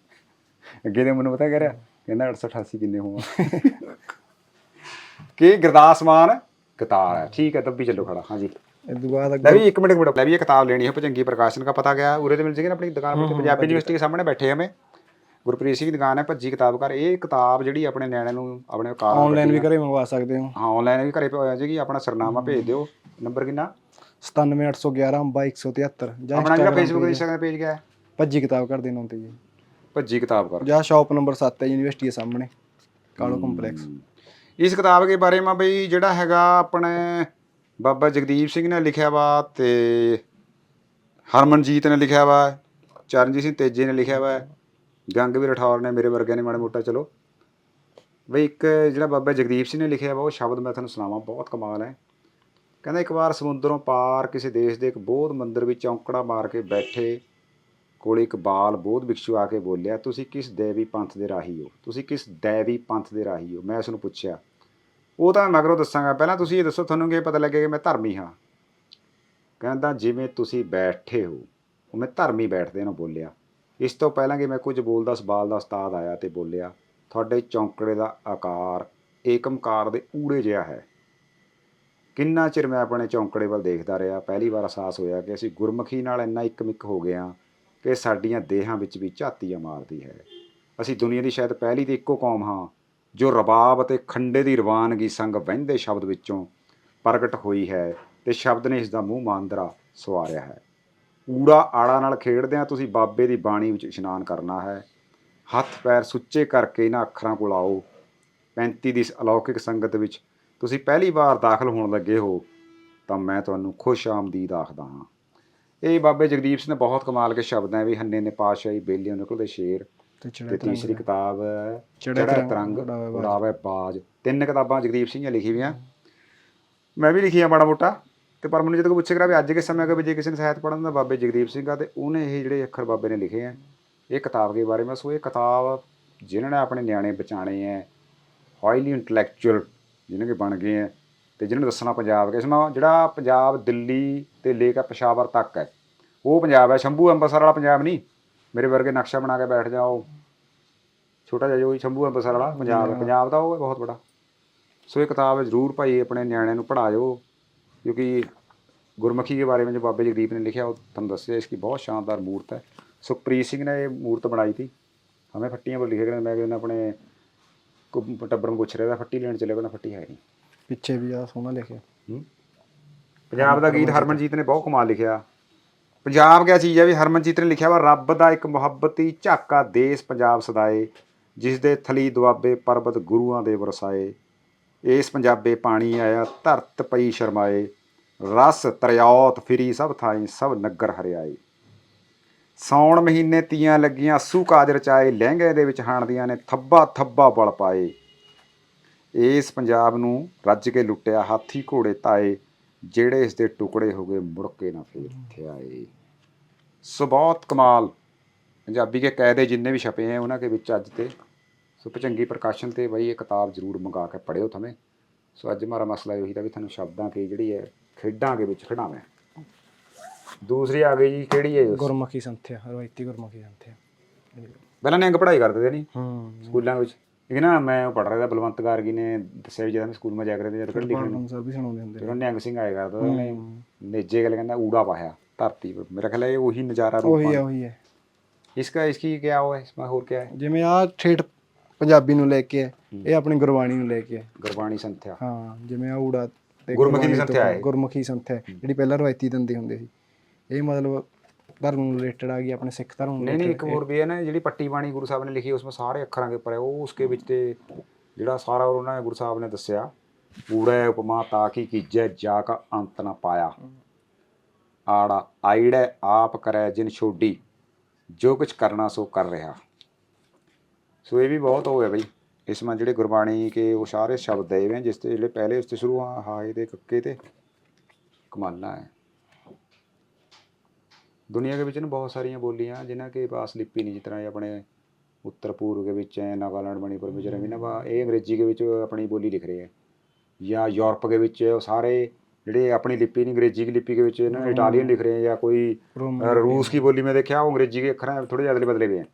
ਅੱਗੇ ਦੇ ਮੈਨੂੰ ਪਤਾ ਕਹਿ ਰਿਹਾ ਕਹਿੰਦਾ 888 ਕਿੰਨੇ ਹੋਵਾਂ ਕੀ ਗੁਰਦਾਸ ਮਾਨ? ਕਤਾਰ ਹੈ ਠੀਕ ਹੈ ਦੱਬੀ ਚੱਲੋ ਖੜਾ ਹਾਂਜੀ। ਇਦੋਂ ਵੀ ਇੱਕ ਮਿੰਟ ਇੱਕ ਮਿੰਟ ਲੈ ਵੀ ਇਹ ਕਿਤਾਬ ਲੈਣੀ ਹੈ ਭਜੰਗੀ ਪ੍ਰਕਾਸ਼ਨ ਦਾ ਪਤਾ ਗਿਆ ਉਰੇ ਤੇ ਮਿਲ ਜੇਗੀ ਆਪਣੀ ਦੁਕਾਨ ਤੇ ਪੰਜਾਬੀ ਯੂਨੀਵਰਸਿਟੀ ਦੇ ਸਾਹਮਣੇ ਬੈਠੇ ਹਮੇ ਗੁਰਪ੍ਰੀਤ ਸਿੰਘ ਦੀ ਦੁਕਾਨ ਹੈ ਭੱਜੀ ਕਿਤਾਬ ਘਰ ਇਹ ਕਿਤਾਬ ਜਿਹੜੀ ਆਪਣੇ ਨਿਆਣੇ ਨੂੰ ਆਪਣੇ ਕਾਰ ਆਨਲਾਈਨ ਵੀ ਘਰੇ ਮੰਗਵਾ ਸਕਦੇ ਹੋ। ਹਾਂ ਆਨਲਾਈਨ ਵੀ ਘਰੇ ਪਹੁੰਚ ਜਾਏਗੀ ਆਪਣਾ ਸਰਨਾਮਾ ਭੇਜ ਦਿਓ। ਨੰਬਰ ਕਿੰਨਾ? 97811 2273 ਜਾਂ ਆਪਣਾ ਜਿਹੜਾ Instagram Facebook page Instagram page ਗਿਆ ਹੈ। ਭੱਜੀ ਕਿਤਾਬ ਘਰ ਦੇ ਨਾਂ ਤੇ ਜੀ। ਭੱਜੀ ਕਿਤਾਬ ਕਰ। ਜਾਂ ਸ਼ਾਪ ਨੰਬਰ 7 ਹੈ ਯੂਨੀਵਰਸਿਟੀ ਦੇ ਸਾਹਮਣੇ ਕਾਲੋ ਕੰਪਲੈਕਸ ਇਸ ਕਿਤਾਬ ਦੇ ਬਾਰੇ ਮਾ ਬਈ ਜਿਹੜਾ ਹੈਗਾ ਆਪਣੇ ਬਾਬਾ ਜਗਦੀਪ ਸਿੰਘ ਨੇ ਲਿਖਿਆ ਵਾ ਤੇ ਹਰਮਨਜੀਤ ਨੇ ਲਿਖਿਆ ਵਾ ਚਰਨਜੀਤ ਸਿੰਘ ਤੇਜੇ ਨੇ ਲਿਖਿਆ ਵਾ ਗੰਗਵੀਰ ਰਠੌਰ ਨੇ ਮੇਰੇ ਵਰਗੇ ਨੇ ਮਾੜਾ ਮੋਟਾ ਚਲੋ। ਬਈ ਇੱਕ ਜਿਹੜਾ ਬਾਬਾ ਜਗਦੀਪ ਸਿੰਘ ਨੇ ਲਿਖਿਆ ਵਾ ਉਹ ਸ਼ਬਦ ਮੈਂ ਤੁਹਾਨੂੰ ਸੁਣਾਵਾਂ ਬਹੁਤ ਕਮਾਲ ਹੈ। ਕਹਿੰਦਾ ਇੱਕ ਵਾਰ ਸਮੁੰਦਰੋਂ ਪਾਰ ਕਿਸੇ ਦੇਸ਼ ਦੇ ਇੱਕ ਬੋਧ ਮੰਦਿਰ ਵਿੱਚ ਔਂਕੜਾ ਮਾਰ ਕੇ ਬੈਠੇ, ਕੋਲ ਇੱਕ ਬਾਲ ਬੋਧ ਭਿਕਸ਼ੂ ਆ ਕੇ ਬੋਲਿਆ, ਤੁਸੀਂ ਕਿਸ ਦੇਵੀ ਪੰਥ ਦੇ ਰਾਹੀ ਹੋ? ਤੁਸੀਂ ਕਿਸ ਦੇਵੀ ਪੰਥ ਦੇ ਰਾਹੀ ਹੋ? ਮੈਂ ਉਸ ਨੂੰ ਪੁੱਛਿਆ। ਉਹ ਤਾਂ ਮੈਂ ਮਗਰੋਂ ਦੱਸਾਂਗਾ, ਪਹਿਲਾਂ ਤੁਸੀਂ ਇਹ ਦੱਸੋ, ਤੁਹਾਨੂੰ ਕੀ ਪਤਾ ਲੱਗਿਆ ਕਿ ਮੈਂ ਧਰਮੀ ਹਾਂ? ਕਹਿੰਦਾ, ਜਿਵੇਂ ਤੁਸੀਂ ਬੈਠੇ ਹੋ। ਉਹ ਮੈਂ ਧਰਮੀ ਬੈਠਦੇ ਨੂੰ ਬੋਲਿਆ। ਇਸ ਤੋਂ ਪਹਿਲਾਂ ਕਿ ਮੈਂ ਕੁਝ ਬੋਲਦਾ ਸਵਾਲ ਦਾ ਉਸਤਾਦ ਆਇਆ ਤੇ ਬੋਲਿਆ, ਤੁਹਾਡੇ ਚੌਂਕੜੇ ਦਾ ਆਕਾਰ ਏਕਮਕਾਰ ਦੇ ਊੜੇ ਜਿਹਾ ਹੈ। ਕਿੰਨਾ ਚਿਰ ਮੈਂ ਆਪਣੇ ਚੌਂਕੜੇ ਵੱਲ ਦੇਖਦਾ ਰਿਹਾ? ਪਹਿਲੀ ਵਾਰ ਅਹਿਸਾਸ ਹੋਇਆ ਕਿ ਅਸੀਂ ਗੁਰਮੁਖੀ ਨਾਲ ਇੰਨਾ ਇੱਕਮਿਕ ਹੋ ਗਏ ਹਾਂ ਕਿ ਸਾਡੀਆਂ ਦੇਹਾਂ ਵਿੱਚ ਵੀ ਝਾਤੀਆਂ ਮਾਰਦੀ ਹੈ। ਅਸੀਂ ਦੁਨੀਆ ਦੀ ਸ਼ਾਇਦ ਪਹਿਲੀ ਤੇ ਇੱਕੋ ਕੌਮ ਹਾਂ ਜੋ ਰਬਾਬ ਅਤੇ ਖੰਡੇ ਦੀ ਰਵਾਨਗੀ ਸੰਗ ਵਹਿੰਦੇ ਸ਼ਬਦ ਵਿੱਚੋਂ ਪ੍ਰਗਟ ਹੋਈ ਹੈ ਤੇ ਸ਼ਬਦ ਨੇ ਇਸ ਦਾ ਮੂੰਹ ਮਾਂਦਰਾ ਸਵਾਰਿਆ ਹੈ। ਊੜਾ ਆੜਾ ਨਾਲ ਖੇਡਦਿਆਂ ਤੁਸੀਂ ਬਾਬੇ ਦੀ ਬਾਣੀ ਵਿੱਚ ਇਸ਼ਨਾਨ ਕਰਨਾ ਹੈ। ਹੱਥ ਪੈਰ ਸੁੱਚੇ ਕਰਕੇ ਇਹਨਾਂ ਅੱਖਰਾਂ ਕੋਲ ਆਓ। 35 ਦੀ ਇਸ ਅਲੌਕਿਕ ਸੰਗਤ ਵਿੱਚ ਤੁਸੀਂ ਪਹਿਲੀ ਵਾਰ ਦਾਖਲ ਹੋਣ ਲੱਗੇ ਹੋ ਤਾਂ ਮੈਂ ਤੁਹਾਨੂੰ ਖੁਸ਼ ਆਮਦੀਦ ਆਖਦਾ ਹਾਂ। ਇਹ ਬਾਬੇ ਜਗਦੀਪ ਸਿੰਘ ਨੇ ਬਹੁਤ ਕਮਾਲ ਕੇ ਸ਼ਬਦ ਹੈ ਵੀ ਹੰਨੇ ਨੇ ਪਾਸ਼ਾਹੀ ਬੇਲੀਆਂ ਨਿਕਲਦੇ ਸ਼ੇਰ ਤੇ ਤੀਸਰੀ ਕਿਤਾਬ ਚੜਾ ਤਰੰਗ, ਉਡਾਵੇ ਬਾਜ਼। ਤਿੰਨ ਕਿਤਾਬਾਂ ਜਗਦੀਪ ਸਿੰਘ ਨੇ ਲਿਖੀ ਵੀਆਂ ਮੈਂ ਵੀ ਲਿਖੀਆਂ ਮਾੜਾ ਮੋਟਾ ਤੇ ਪਰ ਮੈਨੂੰ ਜਦੋਂ ਕੋਈ ਪੁੱਛੇ ਕਰਾ ਵੀ ਅੱਜ ਕੇ ਸਮੇਂ ਅਗਰ ਵੀ ਜੇ ਕਿਸੇ ਨੇ ਸਾਹਿਤ ਪੜ੍ਹਨ ਦਾ ਬਾਬੇ ਜਗਦੀਪ ਸਿੰਘ ਆ ਤੇ ਉਹਨੇ ਇਹ ਜਿਹੜੇ ਅੱਖਰ ਬਾਬੇ ਨੇ ਲਿਖੇ ਆ ਇਹ ਕਿਤਾਬ ਦੇ ਬਾਰੇ ਮੈਂ ਸੋ ਇਹ ਕਿਤਾਬ ਜਿਨ੍ਹਾਂ ਨੇ ਆਪਣੇ ਨਿਆਣੇ ਬਚਾਣੇ ਹੈ ਹਾਈਲੀ ਇੰਟੈਲੈਕਚੁਅਲ ਜਿਹਨਾਂ ਕੇ ਬਣ ਗਏ ਹੈ ਤੇ ਜਿਹਨਾਂ ਨੂੰ ਦੱਸਣਾ ਪੰਜਾਬ ਕੇ ਸਮਾਂ ਜਿਹੜਾ ਪੰਜਾਬ ਦਿੱਲੀ ਤੇ ਲੈ ਕੇ ਪਸ਼ਾਵਰ ਤੱਕ ਹੈ ਉਹ ਪੰਜਾਬ ਹੈ। ਸ਼ੰਭੂ ਅੰਮ੍ਰਿਤਸਰ ਵਾਲਾ ਪੰਜਾਬ ਨਹੀਂ। ਮੇਰੇ ਵਰਗੇ ਨਕਸ਼ਾ ਬਣਾ ਕੇ ਬੈਠ ਜਾਓ। ਛੋਟਾ ਜਿਹਾ ਜੋ ਸ਼ੰਭੂ ਅੰਮ੍ਰਿਤਸਰ ਵਾਲਾ ਪੰਜਾਬ ਹੈ। ਪੰਜਾਬ ਦਾ ਉਹ ਹੈ ਬਹੁਤ ਬੜਾ ਸੋ ਇਹ ਕਿਤਾਬ ਜ਼ਰੂਰ ਭਾਈ ਆਪਣੇ ਨਿਆਣਿਆਂ ਨੂੰ ਪੜ੍ਹਾਇਓ ਕਿਉਂਕਿ ਗੁਰਮੁਖੀ ਦੇ ਬਾਰੇ ਵਿੱਚ ਬਾਬੇ ਜਗਦੀਪ ਨੇ ਲਿਖਿਆ ਉਹ ਤੁਹਾਨੂੰ ਦੱਸਿਆ ਇਸ ਦੀ ਬਹੁਤ ਸ਼ਾਨਦਾਰ ਮੂਰਤ ਹੈ। ਸੁਖਪ੍ਰੀਤ ਸਿੰਘ ਨੇ ਇਹ ਮੂਰਤ ਬਣਾਈ ਸੀ ਹਮੇ ਫੱਟੀਆਂ ਬੋਲ ਲਿਖੇ ਗਏ ਮੈਂ ਕਹਿੰਦਾ ਆਪਣੇ ਕੋ- ਟੱਬਰ ਨੂੰ ਪੁੱਛ ਰਿਹਾ ਤਾਂ ਫੱਟੀ ਲੈਣ ਚਲੇ ਕਹਿੰਦਾ ਫੱਟੀ ਹੈ ਨਹੀਂ ਪਿੱਛੇ ਵੀ ਆ ਸੋਹਣਾ ਲਿਖਿਆ। ਹੂੰ? ਪੰਜਾਬ ਦਾ ਗੀਤ ਹਰਮਨਜੀਤ ਨੇ ਬਹੁਤ ਕਮਾਲ ਲਿਖਿਆ। ਪੰਜਾਬ ਕਿਆ ਚੀਜ਼ ਹੈ ਵੀ ਹਰਮਨਜੀਤ ਨੇ ਲਿਖਿਆ ਵਾ ਰੱਬ ਦਾ ਇੱਕ ਮੁਹੱਬਤੀ ਝਾਕਾ ਦੇਸ ਪੰਜਾਬ ਸਦਾਏ ਜਿਸ ਦੇ ਥਲੀ ਦੁਆਬੇ ਪਰਬਤ ਗੁਰੂਆਂ ਦੇ ਵਰਸਾਏ। ਇਸ ਪੰਜਾਬੇ ਪਾਣੀ ਆਇਆ ਧਰਤ ਪਈ ਸ਼ਰਮਾਏ ਰਸ ਤਰਿਆਉਤ ਫਿਰੀ ਸਭ ਥਾਈਂ ਸਭ ਨਗਰ ਹਰਿਆਏ। ਸੌਣ ਮਹੀਨੇ ਤੀਆਂ ਲੱਗੀਆਂ, ਸੂ ਕਾਜ ਰਚਾਏ ਲਹਿੰਗੇ ਦੇ ਵਿੱਚ ਹਾਣਦੀਆਂ ਨੇ, ਥੱਬਾ ਥੱਬਾ ਬਲ ਪਾਏ। ਇਸ ਪੰਜਾਬ ਨੂੰ ਰੱਜ ਕੇ ਲੁੱਟਿਆ, ਹਾਥੀ ਘੋੜੇ ਤਾਏ, ਜਿਹੜੇ ਇਸ ਦੇ ਟੁਕੜੇ ਹੋ ਗਏ ਮੁੜ ਕੇ ਨਾ ਫੇਰ ਇੱਥੇ ਆਏ। ਸੋ ਬਹੁਤ ਕਮਾਲ। ਪੰਜਾਬੀ ਕੇ ਕਾਇਦੇ ਜਿੰਨੇ ਵੀ ਛਪੇ ਹੈ, ਉਹਨਾਂ ਦੇ ਵਿੱਚ ਅੱਜ ਤੇ, ਸੋ ਭਚੰਗੀ ਪ੍ਰਕਾਸ਼ਨ ਤੇ ਬਈ ਇਹ ਕਿਤਾਬ ਜ਼ਰੂਰ ਮੰਗਾ ਕੇ ਪੜਿਓ ਥਮੇ। ਸੋ ਅੱਜ ਹਮਾਰਾ ਮਸਲਾ ਇਹੀ ਦਾ ਵੀ ਤੁਹਾਨੂੰ ਸ਼ਬਦਾਂ ਕੀ ਜਿਹੜੀ ਹੈ, ਖੇਡਾਂ ਦੇ ਵਿੱਚ ਖਿਡਾਵੇਂ। ਦੂਸਰੀ ਆ ਗਈ ਜੀ ਕਿਹੜੀ ਹੈ ਗੁਰਮੁਖੀ ਸੰਥਿਆ ਰਵਾਇਤੀ ਗੁਰਮੁਖੀ ਸੰਥਿਆ। ਪਹਿਲਾਂ ਨਿਹੰਗ ਪੜ੍ਹਾਈ ਕਰਦੇ ਤੇ ਨਹੀਂ ਹੂੰ ਸਕੂਲਾਂ ਵਿੱਚ? ਲੇਕਿਨ ਨਾ ਮੈਂ ਉਹ ਪੜ੍ਹ ਰਿਹਾ ਤਾਂ ਬਲਵੰਤ ਗਾਰਗੀ ਨੇ ਦੱਸਿਆ ਵੀ ਜਦੋਂ ਸਕੂਲ ਮੈਂ ਜਾ ਕੇ ਤੇ ਜਦ ਲਿਖਣ ਸਰ ਵੀ ਸੁਣਾਉਂਦੇ ਹੁੰਦੇ ਜਦੋਂ ਨਿਹੰਗ ਸਿੰਘ ਆਇਆ ਕਰਦਾ ਉਹਨੇ ਨੇਜੇ ਗੱਲ ਕਹਿੰਦਾ ਊੜਾ ਪਾਇਆ ਧਰਤੀ ਪਰ ਮੇਰਾ ਖਿਆਲ ਇਹ ਉਹੀ ਨਜ਼ਾਰਾ ਉਹੀ ਹੈ ਉਹੀ ਹੈ। ਇਸਕਾ ਇਸਕੀ ਕਿਆ ਹੋ? ਹੈ ਇਸਮਾ ਹੋਰ ਕਿਆ ਹੈ? ਜਿਵੇਂ ਆ ਠੇਠ ਪੰਜਾਬੀ ਨੂੰ ਲੈ ਕੇ ਹੈ ਇਹ ਆਪਣੀ ਗੁਰਬਾਣੀ ਨੂੰ ਲੈ ਕੇ ਗੁਰਬਾਣੀ ਸੰਥਿਆ। ਹਾਂ ਜਿਵੇਂ ਆ ਊੜਾ ਗੁਰਮੁਖੀ ਸੰਥਿਆ ਹੈ। ਗੁਰਮੁਖੀ ਸੰਥਿਆ ਜਿਹੜੀ ਪਹਿਲਾਂ ਰਵਾਇਤੀ ਦੰਦੇ ਹੁੰਦੇ ਸੀ। ਇਹ ਮਤਲਬ ਧਰਮ ਨੂੰ ਰਿਲੇਟਡ ਆ ਗਈ ਆਪਣੇ ਸਿੱਖ ਧਰਮ ਨੂੰ ਨਹੀਂ ਨਹੀਂ ਇੱਕ ਹੋਰ ਵੀ ਹੈ ਨਾ ਜਿਹੜੀ ਪੱਟੀ ਬਾਣੀ ਗੁਰੂ ਸਾਹਿਬ ਨੇ ਲਿਖੀ ਉਸ ਵਿੱਚ ਸਾਰੇ ਅੱਖਰਾਂ ਦੇ ਉੱਪਰ ਉਹ ਉਸਕੇ ਵਿੱਚ ਤੇ ਜਿਹੜਾ ਸਾਰਾ ਉਹਨਾਂ ਨੇ ਗੁਰੂ ਸਾਹਿਬ ਨੇ ਦੱਸਿਆ ਊੜਾ ਉਪਮਾ ਤਾਂ ਕੀ ਕੀਜੈ ਜਾ ਕਾ ਅੰਤ ਨਾ ਪਾਇਆ। ਆੜਾ ਆਈੜੈ ਆਪ ਕਰੈ ਜਿਨ ਛੋਡੀ ਜੋ ਕੁਝ ਕਰਨਾ ਸੋ ਕਰ ਰਿਹਾ। ਸੋ ਇਹ ਵੀ ਬਹੁਤ ਹੋਇਆ ਬਈ। ਇਸ ਮਾ ਜਿਹੜੇ ਗੁਰਬਾਣੀ ਕੇ ਉਹ ਸਾਰੇ ਸ਼ਬਦ ਦੇ ਵੇ ਜਿਸ ਤੇ ਜਿਹੜੇ ਪਹਿਲੇ ਉਸ ਤੇ ਸ਼ੁਰੂ ਆ ਹਾਏ ਦੇ ਕੱਕੇ ਤੇ ਕਮਾਲਾ ਹੈ। ਦੁਨੀਆ ਦੇ ਵਿੱਚ ਨਾ ਬਹੁਤ ਸਾਰੀਆਂ ਬੋਲੀਆਂ ਜਿਨ੍ਹਾਂ ਕੇ ਪਾਸ ਲਿਪੀ ਨਹੀਂ ਜਿਸ ਤਰ੍ਹਾਂ ਇਹ ਆਪਣੇ ਉੱਤਰ ਪੂਰਬ ਦੇ ਵਿੱਚ ਹੈ ਨਾਗਾਲੈਂਡ ਮਣੀਪੁਰ ਵਿੱਚ ਰਵੀ ਨਾ ਬਾ ਇਹ ਅੰਗਰੇਜ਼ੀ ਦੇ ਵਿੱਚ ਆਪਣੀ ਬੋਲੀ ਲਿਖ ਰਹੇ ਹੈ ਜਾਂ ਯੂਰਪ ਦੇ ਵਿੱਚ ਉਹ ਸਾਰੇ ਜਿਹੜੇ ਆਪਣੀ ਲਿਪੀ ਨਹੀਂ ਅੰਗਰੇਜ਼ੀ ਦੀ ਲਿਪੀ ਦੇ ਵਿੱਚ ਨਾ ਇਟਾਲੀਅਨ ਲਿਖ ਰਹੇ ਹੈ ਜਾਂ ਕੋਈ ਰੋਮ अ, रूस की बोली में देखा वो अंग्रेजी के अक्षर हैं थोड़े ज़्यादा बदले हुए हैं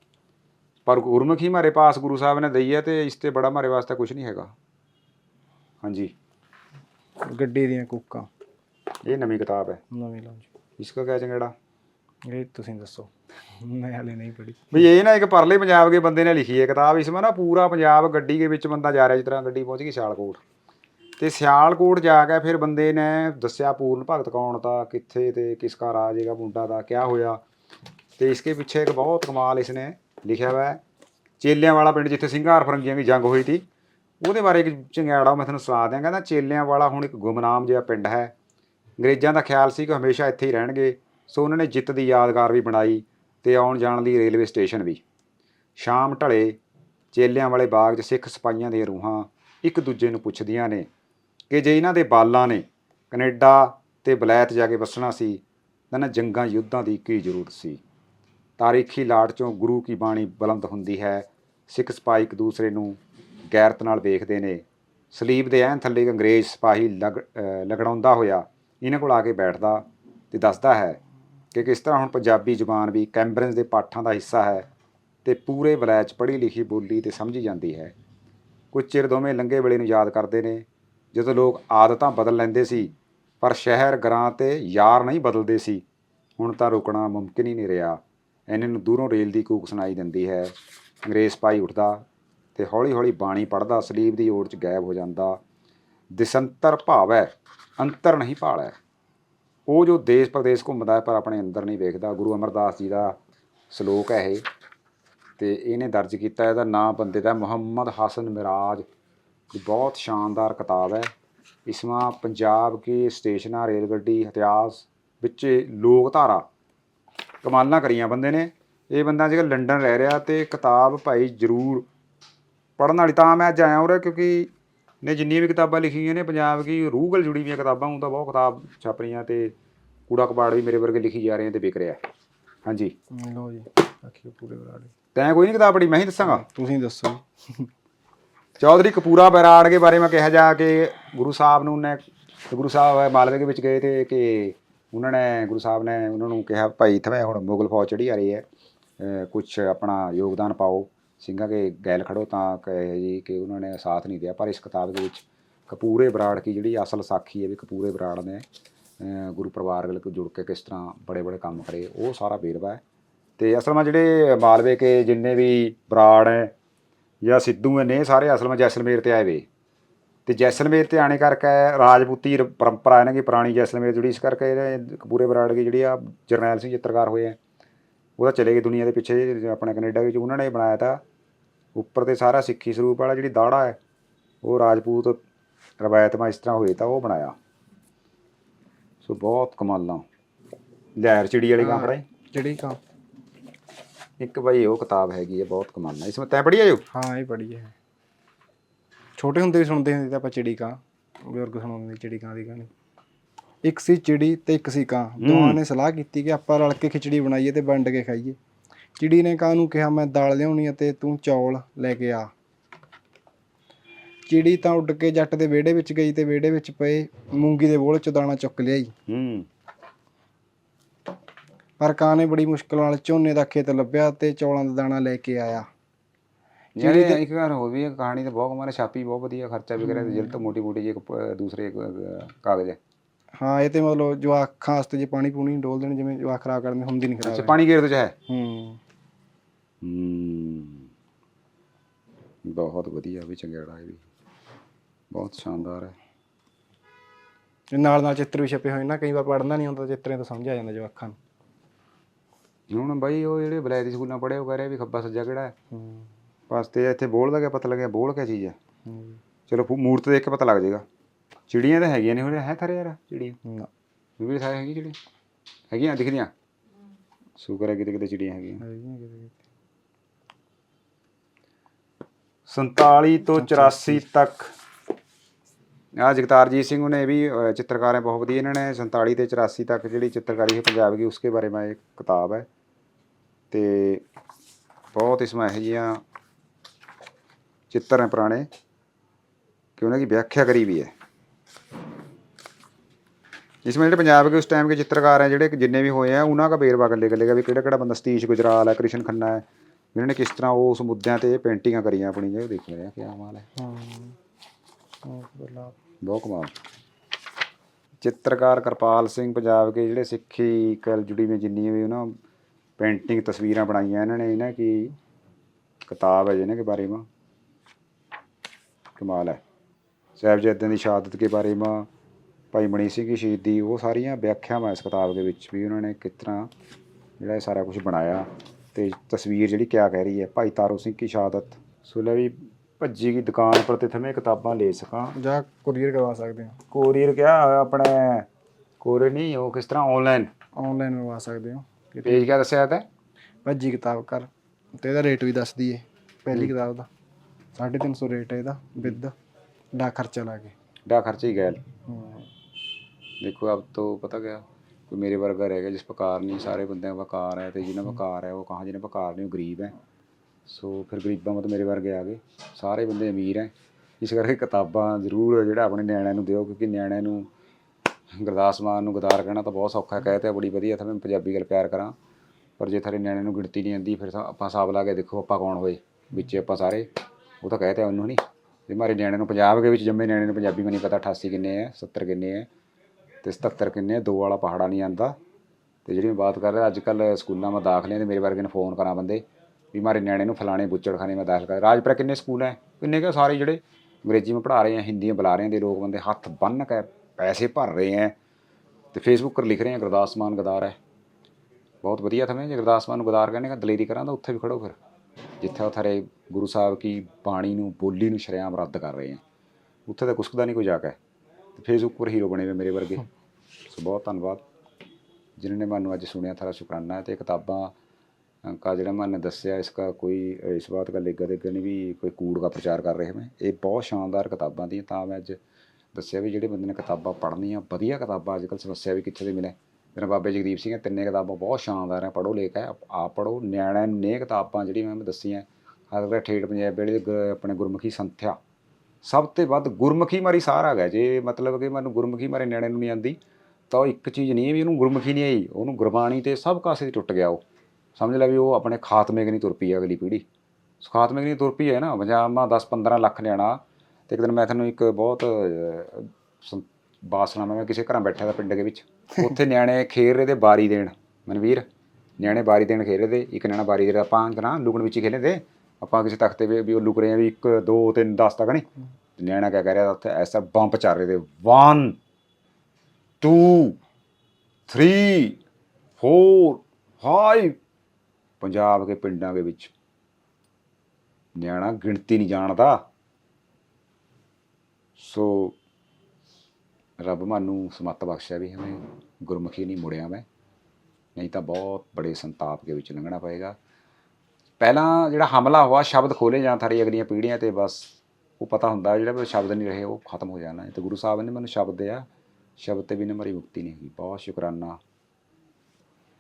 पर गुरमुखी हमारे पास गुरु साहब ने दी है तो इससे बड़ा हमारे वास्ते कुछ नहीं हैगा हाँ जी ਗੱਡੀ ਦੀਆਂ ਕੁੱਕਾਂ ये नवी किताब है ਨਵੀਂ ਲਾਂਚ इसका क्या चंगेड़ा ਇਹ ਤੁਸੀਂ ਦੱਸੋ। ਮੈਂ ਹਾਲੇ ਨਹੀਂ ਪੜ੍ਹੀ। ਵੀ ਇਹ ਨਾ ਇੱਕ ਪਰਲੇ ਪੰਜਾਬ ਦੇ ਬੰਦੇ ਨੇ ਲਿਖੀ ਹੈ ਕਿਤਾਬ। ਇਸ ਵਿੱਚ ਨਾ ਪੂਰਾ ਪੰਜਾਬ ਗੱਡੀ ਦੇ ਵਿੱਚ ਬੰਦਾ ਜਾ ਰਿਹਾ, ਜਿਸ ਤਰ੍ਹਾਂ ਗੱਡੀ ਪਹੁੰਚ ਗਈ ਸਿਆਲਕੋਟ। ਤੇ ਸਿਆਲਕੋਟ ਜਾ ਕੇ ਫਿਰ ਬੰਦੇ ਨੇ ਦੱਸਿਆ ਪੂਰਨ ਭਗਤ ਕੌਣ ਤਾ ਕਿੱਥੇ ਤੇ ਕਿਸ ਘਰ ਆ ਜਾਏਗਾ ਮੁੰਡਾ ਦਾ, ਕਿਆ ਹੋਇਆ। ਤੇ ਇਸਕੇ ਪਿੱਛੇ ਇੱਕ ਬਹੁਤ ਕਮਾਲ ਇਸਨੇ ਲਿਖਿਆ ਹੋਇਆ ਹੈ। ਚੇਲਿਆਂ ਵਾਲਾ ਪਿੰਡ ਜਿੱਥੇ ਸਿੰਘਾਰ ਫਰੰਗੀਆਂ ਦੀ ਜੰਗ ਹੋਈ ਸੀ, ਉਹਦੇ ਬਾਰੇ ਇੱਕ ਚੰਗਿਆੜਾ ਮੈਂ ਤੁਹਾਨੂੰ ਸੁਣਾ ਦਿਆਂ, ਕਹਿੰਦਾ ਚੇਲਿਆਂ ਵਾਲਾ ਹੁਣ ਇੱਕ ਗੁਮਨਾਮ ਜਿਹਾ ਪਿੰਡ ਹੈ। ਅੰਗਰੇਜ਼ਾਂ ਦਾ ਖਿਆਲ ਸੀ ਕਿ ਹਮੇਸ਼ਾ ਇੱਥੇ ਹੀ ਰਹਿਣਗੇ। ਸੋ ਉਹਨਾਂ ਨੇ ਜਿੱਤ ਦੀ ਯਾਦਗਾਰ ਵੀ ਬਣਾਈ ਤੇ ਆਉਣ ਜਾਣ ਲਈ ਰੇਲਵੇ ਸਟੇਸ਼ਨ ਵੀ। ਸ਼ਾਮ ਢਲੇ, ਚੇਲਿਆਂ ਵਾਲੇ ਬਾਗ 'ਚ ਸਿੱਖ ਸਿਪਾਹੀਆਂ ਦੀਆਂ ਰੂਹਾਂ ਇੱਕ ਦੂਜੇ ਨੂੰ ਪੁੱਛਦੀਆਂ ਨੇ ਕਿ ਜੇ ਇਹਨਾਂ ਦੇ ਬਾਲਾਂ ਨੇ ਕੈਨੇਡਾ ਤੇ ਬਲੈਤ ਜਾ ਕੇ ਵਸਣਾ ਸੀ, ਤਾਂ ਨਾ ਜੰਗਾਂ ਯੁੱਧਾਂ ਦੀ ਕੀ ਜ਼ਰੂਰਤ ਸੀ? ਤਾਰੀਖੀ ਲਾਟ ਚੋਂ ਗੁਰੂ ਕੀ ਬਾਣੀ ਬੁਲੰਦ ਹੁੰਦੀ ਹੈ, ਸਿੱਖ ਸਿਪਾਹੀ ਇੱਕ ਦੂਸਰੇ ਨੂੰ ਗੈਰਤ ਨਾਲ ਵੇਖਦੇ ਨੇ। ਸਲੀਬ ਦੇ ਐਨ ਥੱਲੇ ਅੰਗਰੇਜ਼ ਸਿਪਾਹੀ ਲਗ ਲਗੜਾਉਂਦਾ ਹੋਇਆ ਇਹਨਾਂ ਕੋਲ ਆ ਕੇ ਬੈਠਦਾ ਤੇ ਦੱਸਦਾ ਹੈ ਕਿ ਕਿਸ ਤਰ੍ਹਾਂ ਹੁਣ ਪੰਜਾਬੀ ਜ਼ੁਬਾਨ ਵੀ ਕੈਂਬਰਿੰਜ ਦੇ ਪਾਠਾਂ ਦਾ ਹਿੱਸਾ ਹੈ ਤੇ ਪੂਰੇ ਵਲੈਚ ਪੜ੍ਹੀ ਲਿਖੀ ਬੋਲੀ ਤੇ ਸਮਝੀ ਜਾਂਦੀ ਹੈ। ਕੁਝ ਚਿਰ ਦੋਵੇਂ ਲੰਘੇ ਵੇਲੇ ਨੂੰ ਯਾਦ ਕਰਦੇ ਨੇ, ਜਦੋਂ ਲੋਕ ਆਦਤਾਂ ਬਦਲ ਲੈਂਦੇ ਸੀ, ਪਰ ਸ਼ਹਿਰ, ਗਰਾਂ ਤੇ ਯਾਰ ਨਹੀਂ ਬਦਲਦੇ ਸੀ। ਹੁਣ ਤਾਂ ਰੁਕਣਾ ਮੁਮਕਿਨ ਹੀ ਨਹੀਂ ਰਿਹਾ। ਇਹਨਾਂ ਨੂੰ ਦੂਰੋਂ ਰੇਲ ਦੀ ਕੂਕ ਸੁਣਾਈ ਦਿੰਦੀ ਹੈ। ਅੰਗਰੇਜ਼ ਪਾਈ ਉੱਠਦਾ ਤੇ ਹੌਲੀ-ਹੌਲੀ ਬਾਣੀ ਪੜਦਾ ਸਲੀਬ ਦੀ ਓੜ 'ਚ ਗਾਇਬ ਹੋ ਜਾਂਦਾ। ਦਿਸੰਤਰ ਭਾਵ ਹੈ, ਅੰਤਰ ਨਹੀਂ ਭਾਲ ਹੈ। ਉਹ ਜੋ ਦੇਸ਼ ਪ੍ਰਦੇਸ਼ ਘੁੰਮਦਾ ਪਰ ਆਪਣੇ ਅੰਦਰ ਨਹੀਂ ਵੇਖਦਾ। ਗੁਰੂ ਅਮਰਦਾਸ ਜੀ ਦਾ ਸ਼ਲੋਕ ਹੈ ਇਹ ਤੇ ਇਹਨੇ ਦਰਜ ਕੀਤਾ ਇਹਦਾ ਨਾਮ ਬੰਦੇ ਦਾ ਮੁਹੰਮਦ ਹਸਨ ਮਿਰਾਜ ਬਹੁਤ ਸ਼ਾਨਦਾਰ ਕਿਤਾਬ ਹੈ। ਇਸਮਾ ਪੰਜਾਬ ਕੀ ਸਟੇਸ਼ਨਾਂ ਰੇਲ ਗੱਡੀ ਇਤਿਹਾਸ ਵਿੱਚ ਲੋਕ ਧਾਰਾ ਕਮਾਲਾਂ ਕਰੀਆਂ ਬੰਦੇ ਨੇ। ਇਹ ਬੰਦਾ ਜਿਹੜਾ ਲੰਡਨ ਰਹਿ ਰਿਹਾ ਤੇ ਕਿਤਾਬ ਭਾਈ ਜ਼ਰੂਰ ਪੜ੍ਹਨ ਵਾਲੀ ਤਾਂ ਮੈਂ ਅੱਜ ਆਇਆ ਰਿਹਾ ਕਿਉਂਕਿ ਨੇ ਜਿੰਨੀਆਂ ਵੀ ਕਿਤਾਬਾਂ ਲਿਖੀਆਂ ਨੇ ਪੰਜਾਬ ਕੀ ਰੂਹ ਨਾਲ ਜੁੜੀ ਹੋਈਆਂ ਕਿਤਾਬਾਂ ਉਹ ਤਾਂ ਬਹੁਤ ਕਿਤਾਬ ਛਪ ਰਹੀਆਂ ਤੇ ਕੂੜਾ ਕਬਾੜ ਵੀ ਮੇਰੇ ਵਰਗੇ ਲਿਖੀ ਜਾ ਰਹੇ ਤੇ ਵਿਕ ਰਿਹਾ ਹਾਂਜੀ। ਲਓ ਜੀ ਆਖਿਓ ਪੂਰੇ ਬਰਾੜੇ ਤੈਂ ਕੋਈ ਨਹੀਂ ਕਿਤਾਬ ਪੜ੍ਹੀ ਮੈਂ ਹੀ ਦੱਸਾਂਗਾ। ਤੁਸੀਂ ਦੱਸੋ ਚੌਧਰੀ ਕਪੂਰਾ ਬਰਾੜ ਕੇ ਬਾਰੇ ਮੈਂ ਕਿਹਾ ਜਾ ਕਿ ਗੁਰੂ ਸਾਹਿਬ ਨੂੰ ਨੇ ਗੁਰੂ ਸਾਹਿਬ ਮਾਲਵੇ ਦੇ ਵਿੱਚ ਗਏ ਤੇ ਕਿ ਉਹਨਾਂ ਨੇ ਗੁਰੂ ਸਾਹਿਬ ਨੇ ਉਹਨਾਂ ਨੂੰ ਕਿਹਾ ਭਾਈ ਇੱਥੇ ਹੁਣ ਮੁਗਲ ਫੌਜ ਚੜੀ ਆ ਰਹੀ ਹੈ ਕੁਝ ਆਪਣਾ ਯੋਗਦਾਨ ਪਾਓ। ਸਿੰਘਾਂ ਕੇ ਗੈਲ ਖੜੋ ਤਾਂ ਕਹੇ ਜੀ ਕਿ ਉਹਨਾਂ ਨੇ ਸਾਥ ਨਹੀਂ ਦਿਆ। ਪਰ ਇਸ ਕਿਤਾਬ ਦੇ ਵਿੱਚ ਕਪੂਰੇ ਬਰਾੜ ਕੀ ਜਿਹੜੀ ਅਸਲ ਸਾਖੀ ਹੈ ਵੀ ਕਪੂਰੇ ਬਰਾੜ ਨੇ ਗੁਰੂ ਪਰਿਵਾਰ ਨਾਲ ਜੁੜ ਕੇ ਕਿਸ ਤਰ੍ਹਾਂ ਬੜੇ ਬੜੇ ਕੰਮ ਕਰੇ, ਉਹ ਸਾਰਾ ਵੇਰਵਾ ਹੈ। ਤੇ ਅਸਲ ਵਿੱਚ ਜਿਹੜੇ ਮਾਲਵੇ ਕੇ ਜਿੰਨੇ ਵੀ ਬਰਾੜ ਹੈ ਜਾਂ ਸਿੱਧੂ ਨੇ ਸਾਰੇ ਅਸਲ ਵਿੱਚ ਜੈਸਲਮੇਰ ਤੇ ਆਏ ਵੇ। ਤੇ ਜੈਸਲਮੇਰ ਤੇ ਆਣੇ ਕਰਕੇ ਰਾਜਪੂਤੀ ਰ- ਪਰੰਪਰਾ ਇਹਨਾਂ ਦੀ ਪੁਰਾਣੀ ਜੈਸਲਮੇਰ ਜੁੜੀ, ਇਸ ਕਰਕੇ ਇਹਦੇ ਕਪੂਰੇ ਬਰਾੜ ਕੀ ਜਿਹੜੀ ਆ ਜਰਨੈਲ ਸਿੰਘ ਚਿੱਤਰਕਾਰ ਹੋਏ ਆ ਉਹਦਾ ਚਲੇ ਗਏ ਦੁਨੀਆ ਦੇ ਪਿੱਛੇ, ਆਪਣੇ ਕੈਨੇਡਾ ਵਿੱਚ ਉਹਨਾਂ ਨੇ ਬਣਾਇਆ ਤਾ ਉੱਪਰ ਤੇ ਸਾਰਾ ਸਿੱਖੀ ਸਰੂਪ ਵਾਲਾ ਜਿਹੜੀ ਦਾੜਾ ਹੈ ਉਹ ਰਾਜਪੂਤ ਰਵਾਇਤ ਮਾ ਇਸ ਤਰ੍ਹਾਂ ਹੋਏ ਤਾਂ ਉਹ ਬਣਾਇਆ। ਸੋ ਬਹੁਤ ਕਮਾਲਾਂ। ਲਹਿਰ ਚਿੜੀ ਵਾਲੀ ਕਾਂ ਫੜਾਈ ਜਿਹੜੀ ਕਾਂ ਇੱਕ ਬਈ ਉਹ ਕਿਤਾਬ ਹੈਗੀ ਹੈ ਬਹੁਤ ਕਮਾਲਾਂ। ਇਸ ਵਿੱਚ ਤੈਂ ਪੜ੍ਹੀ ਆ ਜੋ? ਹਾਂ ਇਹ ਪੜੀ ਹੈ। ਛੋਟੇ ਹੁੰਦੇ ਵੀ ਸੁਣਦੇ ਹੁੰਦੇ ਤਾਂ ਆਪਾਂ ਚਿੜੀ ਕਾਂ ਬਜ਼ੁਰਗ ਸੁਣਾਉਂਦੇ ਸੀ ਚਿੜੀ ਕਾਂ ਦੀ ਕਹਾਣੀ। ਇੱਕ ਸੀ ਚਿੜੀ ਤੇ ਇੱਕ ਸੀ ਕਾਂ ਦੋਵਾਂ ਨੇ ਸਲਾਹ ਕੀਤੀ ਕਿ ਆਪਾਂ ਰਲ ਕੇ ਖਿਚੜੀ ਬਣਾਈਏ ਤੇ ਵੰਡ ਕੇ ਖਾਈਏ। ਚਿੜੀ ਨੇ ਕਾਂ ਨੂੰ ਕਿਹਾ ਮੈਂ ਦਾਲ ਲਿਆਉਣੀ ਆ ਤੇ ਤੂੰ ਚੌਲ ਲੈ ਕੇ ਆ। ਚਿੜੀ ਤਾਂ ਉੱਡ ਕੇ ਜੱਟ ਦੇ ਵਿਹੜੇ ਵਿੱਚ ਗਈ ਤੇ ਵਿਹੜੇ ਵਿੱਚ ਪਏ ਮੂੰਗੀ ਦੇ ਬੋਲ ਚ ਦਾਣਾ ਚੁੱਕ ਲਿਆਈ। ਹੂੰ। ਪਰ ਕਾਂ ਨੇ ਬੜੀ ਮੁਸ਼ਕਲ ਨਾਲ ਝੋਨੇ ਦਾ ਖੇਤ ਲੱਭਿਆ ਤੇ ਚੌਲਾਂ ਦਾ ਦਾਣਾ ਲੈ ਕੇ ਆਇਆ। ਜਿਹੜੇ ਇੱਕ ਗੱਲ ਹੋ ਵੀ ਹੈ ਕਹਾਣੀ ਤਾਂ ਬਹੁਤ ਹੈ, ਛਾਪੀ ਬਹੁਤ ਵਧੀਆ ਖਰਚਾ ਵੀ ਕਰਿਆ ਤੇ ਜਿਲਦ ਮੋਟੀ ਮੋਟੀ ਪ- ਦੂਸਰੇ ਕਾਗਜ਼ ਹੈ ਹਾਂ ਇਹ ਤੇ ਮਤਲਬ ਜਵਾਕ ਖਾਸ ਜੇ ਪਾਣੀ ਪੂਣੀ ਡੋਲ ਦੇਣ ਜਿਵੇਂ ਜਵਾਕ ਖਰਾਬ ਕਰਦੇ ਹੁੰਦੀ ਨਹੀਂ ਅੱਛਾ ਖਰਾਬ। ਪਾਣੀ ਗੇਰ ਤੋਂ ਚ ਹੈ। ਹੂੰ। ਬਹੁਤ ਵਧੀਆ ਵੀ ਚੰਗਿਆੜਾ ਇਹ ਵੀ। ਬਹੁਤ ਸ਼ਾਨਦਾਰ ਹੈ। ਤੇ ਨਾਲ ਨਾਲ ਚਿੱਤਰ ਵੀ ਛਪੇ ਹੋਏ ਨਾ ਕਈ ਵਾਰ ਪੜ੍ਹਨਾ ਨਹੀਂ ਹੁੰਦਾ ਚਿੱਤਰਾਂ ਤੋਂ ਸਮਝ ਆ ਜਾਂਦਾ ਜਵਾਕਾਂ ਨੂੰ। ਹੁਣ ਬਾਈ ਉਹ ਜਿਹੜੇ ਬਲੈਤੀ ਸਕੂਲਾਂ ਪੜ੍ਹੇ ਉਹ ਕਹਿ ਰਿਹਾ ਵੀ ਖੱਬਾ ਸੱਜਾ ਕਿਹੜਾ ਹੈ? ਹੂੰ। ਬਸ ਤੇ ਇੱਥੇ ਬੋਲ ਦਾ ਕਿਆ ਪਤਾ ਲੱਗਿਆ ਬੋਲ ਕਿਆ ਚੀਜ਼ ਹੈ? ਹੂੰ। ਚਲੋ ਫੂ- ਮੂਰਤ ਦੇਖ ਕੇ ਪਤਾ ਲੱਗ ਜਾਏਗਾ। ਚਿੜੀਆਂ ਤਾਂ ਹੈਗੀਆਂ ਨੇ ਹੋਰ ਹੈ ਥਰੇ ਯਾਰ ਚਿੜੀਆਂ। ਨਾ। ਵੀ ਥਾਰੇ ਹੈਗੀ ਚਿੜੀਆਂ। ਹੈਗੀਆਂ ਦਿਖਦੀਆਂ। ਸ਼ੁਕਰ ਹੈ ਕਿਤੇ ਕਿਤੇ ਚਿੜੀਆਂ ਹੈਗੀਆਂ। ਹੈਗੀਆਂ ਕਿਤੇ ਕਿਤੇ 47 ਤੋਂ 84 ਤੱਕ। ਆ ਜਗਤਾਰਜੀਤ ਸਿੰਘ ਨੇ ਵੀ ਚਿੱਤਰਕਾਰ ਹੈ ਬਹੁਤ ਵਧੀਆ ਇਹਨਾਂ ਨੇ। 47 ਤੇ 84 ਤੱਕ ਜਿਹੜੀ ਚਿੱਤਰਕਾਰੀ ਹੈ ਪੰਜਾਬ ਦੀ ਉਸਕੇ ਬਾਰੇ ਮੈਂ ਇੱਕ ਕਿਤਾਬ ਹੈ। ਤੇ ਬਹੁਤ ਇਸ ਮੈਂ ਇਹ ਜੀਆਂ ਚਿੱਤਰ ਹੈ ਪੁਰਾਣੇ ਕਿ ਉਹਨਾਂ ਦੀ ਵਿਆਖਿਆ ਕਰੀ ਵੀ ਹੈ। ਇਸ ਵਿੱਚ ਜਿਹੜੇ ਪੰਜਾਬ ਦੇ ਉਸ ਟਾਈਮ ਦੇ ਚਿੱਤਰਕਾਰ ਹੈ ਜਿਹੜੇ ਜਿੰਨੇ ਵੀ ਹੋਏ ਆ ਉਹਨਾਂ ਦਾ ਬੇਰਵਾ ਗੱਲੇ ਗੱਲੇ ਵੀ ਕਿਹੜਾ ਕਿਹੜਾ ਬੰਦਾ ਸਤੀਸ਼ ਗੁਜਰਾਲ ਹੈ ਕ੍ਰਿਸ਼ਨ ਖੰਨਾ ਹੈ ਇਹਨਾਂ ਨੇ ਕਿਸ ਤਰ੍ਹਾਂ ਉਸ ਮੁੱਦਿਆਂ ਤੇ ਪੇਂਟਿੰਗਾਂ ਕਰੀਆਂ ਆਪਣੀਆਂ ਇਹ ਦੇਖ ਲਿਆ ਕੀ ਮਾਲ ਹੈ। ਬਹੁਤ ਕਮਾਲ। ਚਿੱਤਰਕਾਰ ਕਿਰਪਾਲ ਸਿੰਘ ਪੰਜਾਬ ਕੇ ਜਿਹੜੇ ਸਿੱਖੀ ਕਲ ਜੁੜੀ ਵੀ ਜਿੰਨੀਆਂ ਵੀ ਉਹਨਾਂ ਪੇਂਟਿੰਗ ਤਸਵੀਰਾਂ ਬਣਾਈਆਂ ਇਹਨਾਂ ਨੇ ਇਹਨਾਂ ਕੀ ਕਿਤਾਬ ਹੈ ਜਿਹਨਾਂ ਕੇ ਬਾਰੇ ਮਾ ਕਮਾਲ ਹੈ। ਸਾਹਿਬਜ਼ਾਦਿਆਂ ਦੀ ਸ਼ਹਾਦਤ ਕੇ ਬਾਰੇ ਮਾ ਭਾਈ ਮਣੀ ਸਿੰਘ ਦੀ ਸ਼ਹੀਦੀ ਉਹ ਸਾਰੀਆਂ ਵਿਆਖਿਆਵਾਂ ਇਸ ਕਿਤਾਬ ਦੇ ਵਿੱਚ ਵੀ ਉਹਨਾਂ ਨੇ ਕਿਸ ਤਰ੍ਹਾਂ ਜਿਹੜਾ ਇਹ ਸਾਰਾ ਕੁਝ ਬਣਾਇਆ। ਤੇ ਤਸਵੀਰ ਜਿਹੜੀ ਕਿਆ ਕਹਿ ਰਹੀ ਹੈ ਭਾਈ ਤਾਰੂ ਸਿੰਘ ਦੀ ਸ਼ਹਾਦਤ ਸੋ ਲੈ ਵੀ ਭੱਜੀ ਦੀ ਦੁਕਾਨ ਪਰ ਤੇ ਥਮੇ ਕਿਤਾਬਾਂ ਲੈ ਸਕਾਂ ਜਾਂ ਕੁਰੀਅਰ ਕਰਵਾ ਸਕਦੇ ਹੋ ਕੋਰੀਅਰ ਕਿਆ ਆਪਣੇ ਕੋਰੀਅਰ ਨਹੀਂ ਉਹ ਕਿਸ ਤਰ੍ਹਾਂ ਆਨਲਾਈਨ ਆਨਲਾਈਨ ਮੰਗਵਾ ਸਕਦੇ ਹੋ ਪੇਜ ਕਿਆ ਦੱਸਿਆ ਤਾਂ ਭੱਜੀ ਕਿਤਾਬ ਕਰ ਤੇ ਇਹਦਾ ਰੇਟ ਵੀ ਦੱਸ ਦਈਏ ਪਹਿਲੀ ਕਿਤਾਬ ਦਾ 350 ਰੇਟ ਹੈ ਇਹਦਾ ਵਿਦ ਦਾ ਖਰਚਾ ਲਾ ਕੇ ਡਾ ਖਰਚੇ ਹੀ ਗੈਲ ਹਮ, देखो अब तो पता क्या कोई मेरे वर्गा रह गया जिस प्रकार नहीं सारे बंदे वकार है तो जिन्हें वकार है वो कहाँ जिन्हें वकार नहीं वो गरीब है ਸੋ ਫਿਰ ਗਰੀਬਾਂ ਮਤ ਮੇਰੇ ਵਰਗੇ ਆ ਗਏ ਸਾਰੇ ਬੰਦੇ ਅਮੀਰ ਹੈ ਇਸ ਕਰਕੇ ਕਿਤਾਬਾਂ ਜ਼ਰੂਰ ਜਿਹੜਾ ਆਪਣੇ ਨਿਆਣਿਆਂ ਨੂੰ ਦਿਓ ਕਿਉਂਕਿ ਨਿਆਣਿਆਂ ਨੂੰ ਗੁਰਦਾਸ ਮਾਨ ਨੂੰ ਗਦਾਰ ਕਹਿਣਾ ਤਾਂ ਬਹੁਤ ਸੌਖਾ ਕਹਿ ਤੇ ਬੜੀ ਵਧੀਆ ਤਾਂ ਮੈਂ ਪੰਜਾਬੀ ਗੱਲ ਪਿਆਰ ਕਰਾਂ ਪਰ ਜੇ ਥਾਰੇ ਨਿਆਣਿਆਂ ਨੂੰ ਗਿਣਤੀ ਨਹੀਂ ਆਉਂਦੀ ਫਿਰ ਤਾਂ ਆਪਾਂ ਹਿਸਾਬ ਲਾ ਕੇ ਦੇਖੋ ਆਪਾਂ ਕੌਣ ਹੋਏ ਵਿੱਚ ਆਪਾਂ ਸਾਰੇ ਉਹ ਤਾਂ ਕਹਿ ਤੇ ਉਹਨੂੰ ਨਹੀਂ ਜੇ ਮਾਰੇ ਨਿਆਣਿਆਂ ਨੂੰ ਪੰਜਾਬ ਦੇ ਵਿੱਚ ਜੰਮੇ ਨਿਆਣੇ ਨੂੰ ਪੰਜਾਬੀ ਵੀ ਨਹੀਂ ਪਤਾ 88 ਕਿੰਨੇ ਹੈ 70 ਕਿੰਨੇ ਹੈ ਤੇ 77 ਕਿੰਨੇ ਦੋ ਵਾਲਾ ਪਹਾੜਾ ਨਹੀਂ ਆਂਦਾ ਤੇ ਜਿਹੜੀ ਮੈਂ ਬਾਤ ਕਰ ਰਿਹਾ ਅੱਜ ਕੱਲ ਸਕੂਲਾਂ ਮੈਂ ਦਾਖਲੇ ਤੇ ਮੇਰੇ ਵਰਗੇ ਨੂੰ ਫੋਨ ਕਰਾਂ ਬੰਦੇ, ਵੀ ਮਾਰੇ ਨਿਆਣੇ ਨੂੰ ਫਲਾਣੇ ਬੁੱਚੜਖਾਨੇ ਮੈਂ ਦਾਖਲ ਕਰ। ਰਾਜਪੁਰਾ ਕਿੰਨੇ ਸਕੂਲ ਹੈ ਕਿੰਨੇ ਕਿ ਸਾਰੇ ਜਿਹੜੇ ਅੰਗਰੇਜ਼ੀ ਮੈਂ ਪੜ੍ਹਾ ਰਹੇ ਆ, ਹਿੰਦੀ ਬੁਲਾ ਰਹੇ ਦੇ ਲੋਕ ਬੰਦੇ ਹੱਥ ਬੰਨ ਕੇ ਪੈਸੇ ਭਰ ਰਹੇ ਹੈ ਤੇ ਫੇਸਬੁੱਕ 'ਤੇ ਲਿਖ ਰਹੇ ਆ, ਗੁਰਦਾਸ ਮਾਨ ਗਦਾਰ ਹੈ ਬਹੁਤ ਵਧੀਆ ਥਮੇ ਜੇ ਗੁਰਦਾਸ ਮਾਨ ਨੂੰ ਗਦਾਰ ਕਹਿੰਦੇ ਕਾ ਦਲੇਰੀ ਕਰਾਂ ਤਾਂ ਉੱਥੇ ਵੀ ਖੜੋ ਫਿਰ। ਜਿੱਥੇ ਉਹ ਥਾਰੇ ਗੁਰੂ ਸਾਹਿਬ ਕੀ ਬਾਣੀ ਨੂੰ, ਬੋਲੀ ਨੂੰ ਸ਼ਰੇਆਮ ਰੱਦ ਕਰ ਰਹੇ ਆ। ਉੱਥੇ ਤਾਂ ਕੁਸਕਦਾ ਨਹੀਂ ਕੋਈ ਜਾ ਕੇ। ਤੇ ਫੇਸਬੁੱਕ ਪਰ ਹੀਰੋ ਬਣੇ ਹੋਏ ਮੇਰੇ ਵਰਗੇ। ਸੋ ਬਹੁਤ ਧੰਨਵਾਦ। ਜਿਨ੍ਹਾਂ ਨੇ ਮੈਨੂੰ ਅੱਜ ਸੁਣਿਆ ਥਾਰਾ ਸ਼ੁਕਰਾਨਾ। ਤੇ ਕਿਤਾਬਾਂ ਕਾ ਜਿਹੜਾ ਮੈਂ ਦੱਸਿਆ, ਇਸ ਦਾ ਕੋਈ, ਇਸ ਬਾਤ ਦਾ ਲੇਗਾ ਦੇ ਨਹੀਂ ਵੀ ਕੋਈ ਕੂੜ ਦਾ ਪ੍ਰਚਾਰ ਕਰ ਰਹੇ ਮੈਂ ਇਹ ਬਹੁਤ ਸ਼ਾਨਦਾਰ ਕਿਤਾਬਾਂ ਦੀ ਤਾਂ ਮੈਂ ਅੱਜ ਦੱਸਿਆ ਵੀ ਜਿਹੜੇ ਬੰਦੇ ਨੇ ਕਿਤਾਬਾਂ ਪੜ੍ਹਨੀਆਂ, ਵਧੀਆ ਕਿਤਾਬਾਂ ਅੱਜਕੱਲ ਸਮੱਸਿਆ ਵੀ ਕਿੱਥੇ ਦੇ ਮਿਲੇ। ਮੇਰਾ ਬਾਬੇ ਜਗਦੀਪ ਸਿੰਘ ਤਿੰਨੇ ਕਿਤਾਬਾਂ ਬਹੁਤ ਸ਼ਾਨਦਾਰ ਆ ਪੜੋ ਲੇਖ ਹੈ। ਆਪ ਪੜੋ ਨਿਆਣਿਆਂ ਨੇ ਕਿਤਾਬਾਂ ਜਿਹੜੀ ਮੈਂ ਦੱਸੀਆਂ, ਹਰ ਠੇਠ, ਪੰਜਾਬ ਵੇਲੇ ਆਪਣੇ ਗੁਰਮੁਖੀ ਸੰਥਿਆ। ਸਭ ਤੋਂ ਵੱਧ ਗੁਰਮੁਖੀ ਮਾਰੀ ਸਾਰ ਹੈਗਾ ਜੇ ਮਤਲਬ ਕਿ ਮੈਨੂੰ ਗੁਰਮੁਖੀ ਮਾਰੇ ਨਿਆਣੇ ਨੂੰ ਨਹੀਂ ਆਂਦੀ ਤਾਂ ਉਹ ਇੱਕ ਚੀਜ਼ ਨਹੀਂ ਹੈ ਵੀ ਉਹਨੂੰ ਗੁਰਮੁਖੀ ਨਹੀਂ ਆਈ। ਉਹਨੂੰ ਗੁਰਬਾਣੀ ਤੇ ਸਭ ਕਾਸੇ 'ਚ ਟੁੱਟ ਗਿਆ ਉਹ। ਸਮਝ ਲੈ ਵੀ ਉਹ ਆਪਣੇ ਖਾਤਮੇ ਕਿ ਨਹੀਂ ਤੁਰ ਪਈ ਹੈ ਅਗਲੀ ਪੀੜ੍ਹੀ। ਉਸ ਖਾਤਮੇ ਕਿ ਨਹੀਂ ਤੁਰ ਪਈ ਹੈ ਨਾ। ਪੰਜਾਬਾਂ 10 15 ਲੱਖ ਨਿਆਣਾ। ਤੇ ਇੱਕ ਦਿਨ ਮੈਂ ਤੁਹਾਨੂੰ ਇੱਕ ਬਹੁਤ ਅਹ, ਸੰ- ਬਾਸਨਾ ਮੈਂ ਕਿਸੇ ਘਰਾਂ ਬੈਠਾ ਦਾ ਪਿੰਡ ਦੇ ਵਿੱਚ। ਉੱਥੇ ਨਿਆਣੇ ਖੇਰ ਰਹੇ ਦੇ ਬਾਰੀ ਦੇਣ। ਮਨਵੀਰ ਨਿਆਣੇ ਬਾਰੀ ਦੇਣ ਖੇਰ ਰਹੇ ਦੇ। ਇੱਕ ਨਿਆਣਾ ਬਾਰੀ ਦੇ ਰਿਹਾ ਆਪਾਂ ਨਾ ਲੁਕਣ ਵਿੱਚ ਹੀ ਖੇਲੇ ਤੇ ਆਪਾਂ ਕਿਸੇ ਤਖਤੇ ਵੀ ਵੀ ਉਹ ਲੁਕ ਰਹੇ ਆ ਵੀ 1 2 3 10 ਤੱਕ ਨਹੀਂ। ਤੇ ਨਿਆਣਾ ਕਿਆ ਕਹਿ ਰਿਹਾ ਉੱਥੇ? ਐਸਾ ਬੰਬ ਚੱਲ ਰਹੇ ਤੇ 1 2 3 4 5 ਪੰਜਾਬ ਦੇ ਪਿੰਡਾਂ ਦੇ ਵਿੱਚ ਨਿਆਣਾ ਗਿਣਤੀ ਨਹੀਂ ਜਾਣਦਾ। ਸੋ ਰੱਬ ਮਾਨੂੰ ਸਮੱਤ ਬਖਸ਼ਿਆ ਵੀ ਹਮੇ ਗੁਰਮੁਖੀ ਨਹੀਂ ਮੁੜਿਆ ਮੈਂ। ਨਹੀਂ ਤਾਂ ਬਹੁਤ ਬੜੇ ਸੰਤਾਪ ਦੇ ਵਿੱਚ ਲੰਘਣਾ ਪਏਗਾ। ਪਹਿਲਾਂ ਜਿਹੜਾ ਹਮਲਾ ਹੋਆ, ਸ਼ਬਦ ਖੋਲੇ ਜਾਂ ਥਾਰੀ ਅਗਲੀਆਂ ਪੀੜ੍ਹੀਆਂ ਤੇ ਬਸ। ਉਹ ਪਤਾ ਹੁੰਦਾ ਜਿਹੜਾ ਮੇਰੇ ਸ਼ਬਦ ਨਹੀਂ ਰਹੇ, ਉਹ ਖਤਮ ਹੋ ਜਾਣਾ। ਤੇ ਗੁਰੂ ਸਾਹਿਬ ਨੇ ਮੈਨੂੰ ਸ਼ਬਦ ਦਿਆ। ਸ਼ਬਦ ਤੇ ਵੀ ਮੇਰੀ ਮੁਕਤੀ ਨਹੀਂ ਹੋਈ ਬਹੁਤ ਸ਼ੁਕਰਾਨਾ।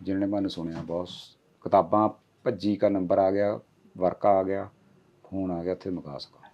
ਜਿਨ੍ਹਾਂ ਨੇ ਮੈਨੂੰ ਸੁਣਿਆ, ਬਹੁਤ ਕਿਤਾਬਾਂ ਭੱਜੀ ਕਾ ਨੰਬਰ ਆ ਗਿਆ, ਵਰਕਾ ਆ ਗਿਆ, ਫੋਨ ਆ ਗਿਆ, ਉੱਥੇ ਮੁਕਾ ਸਕਾ।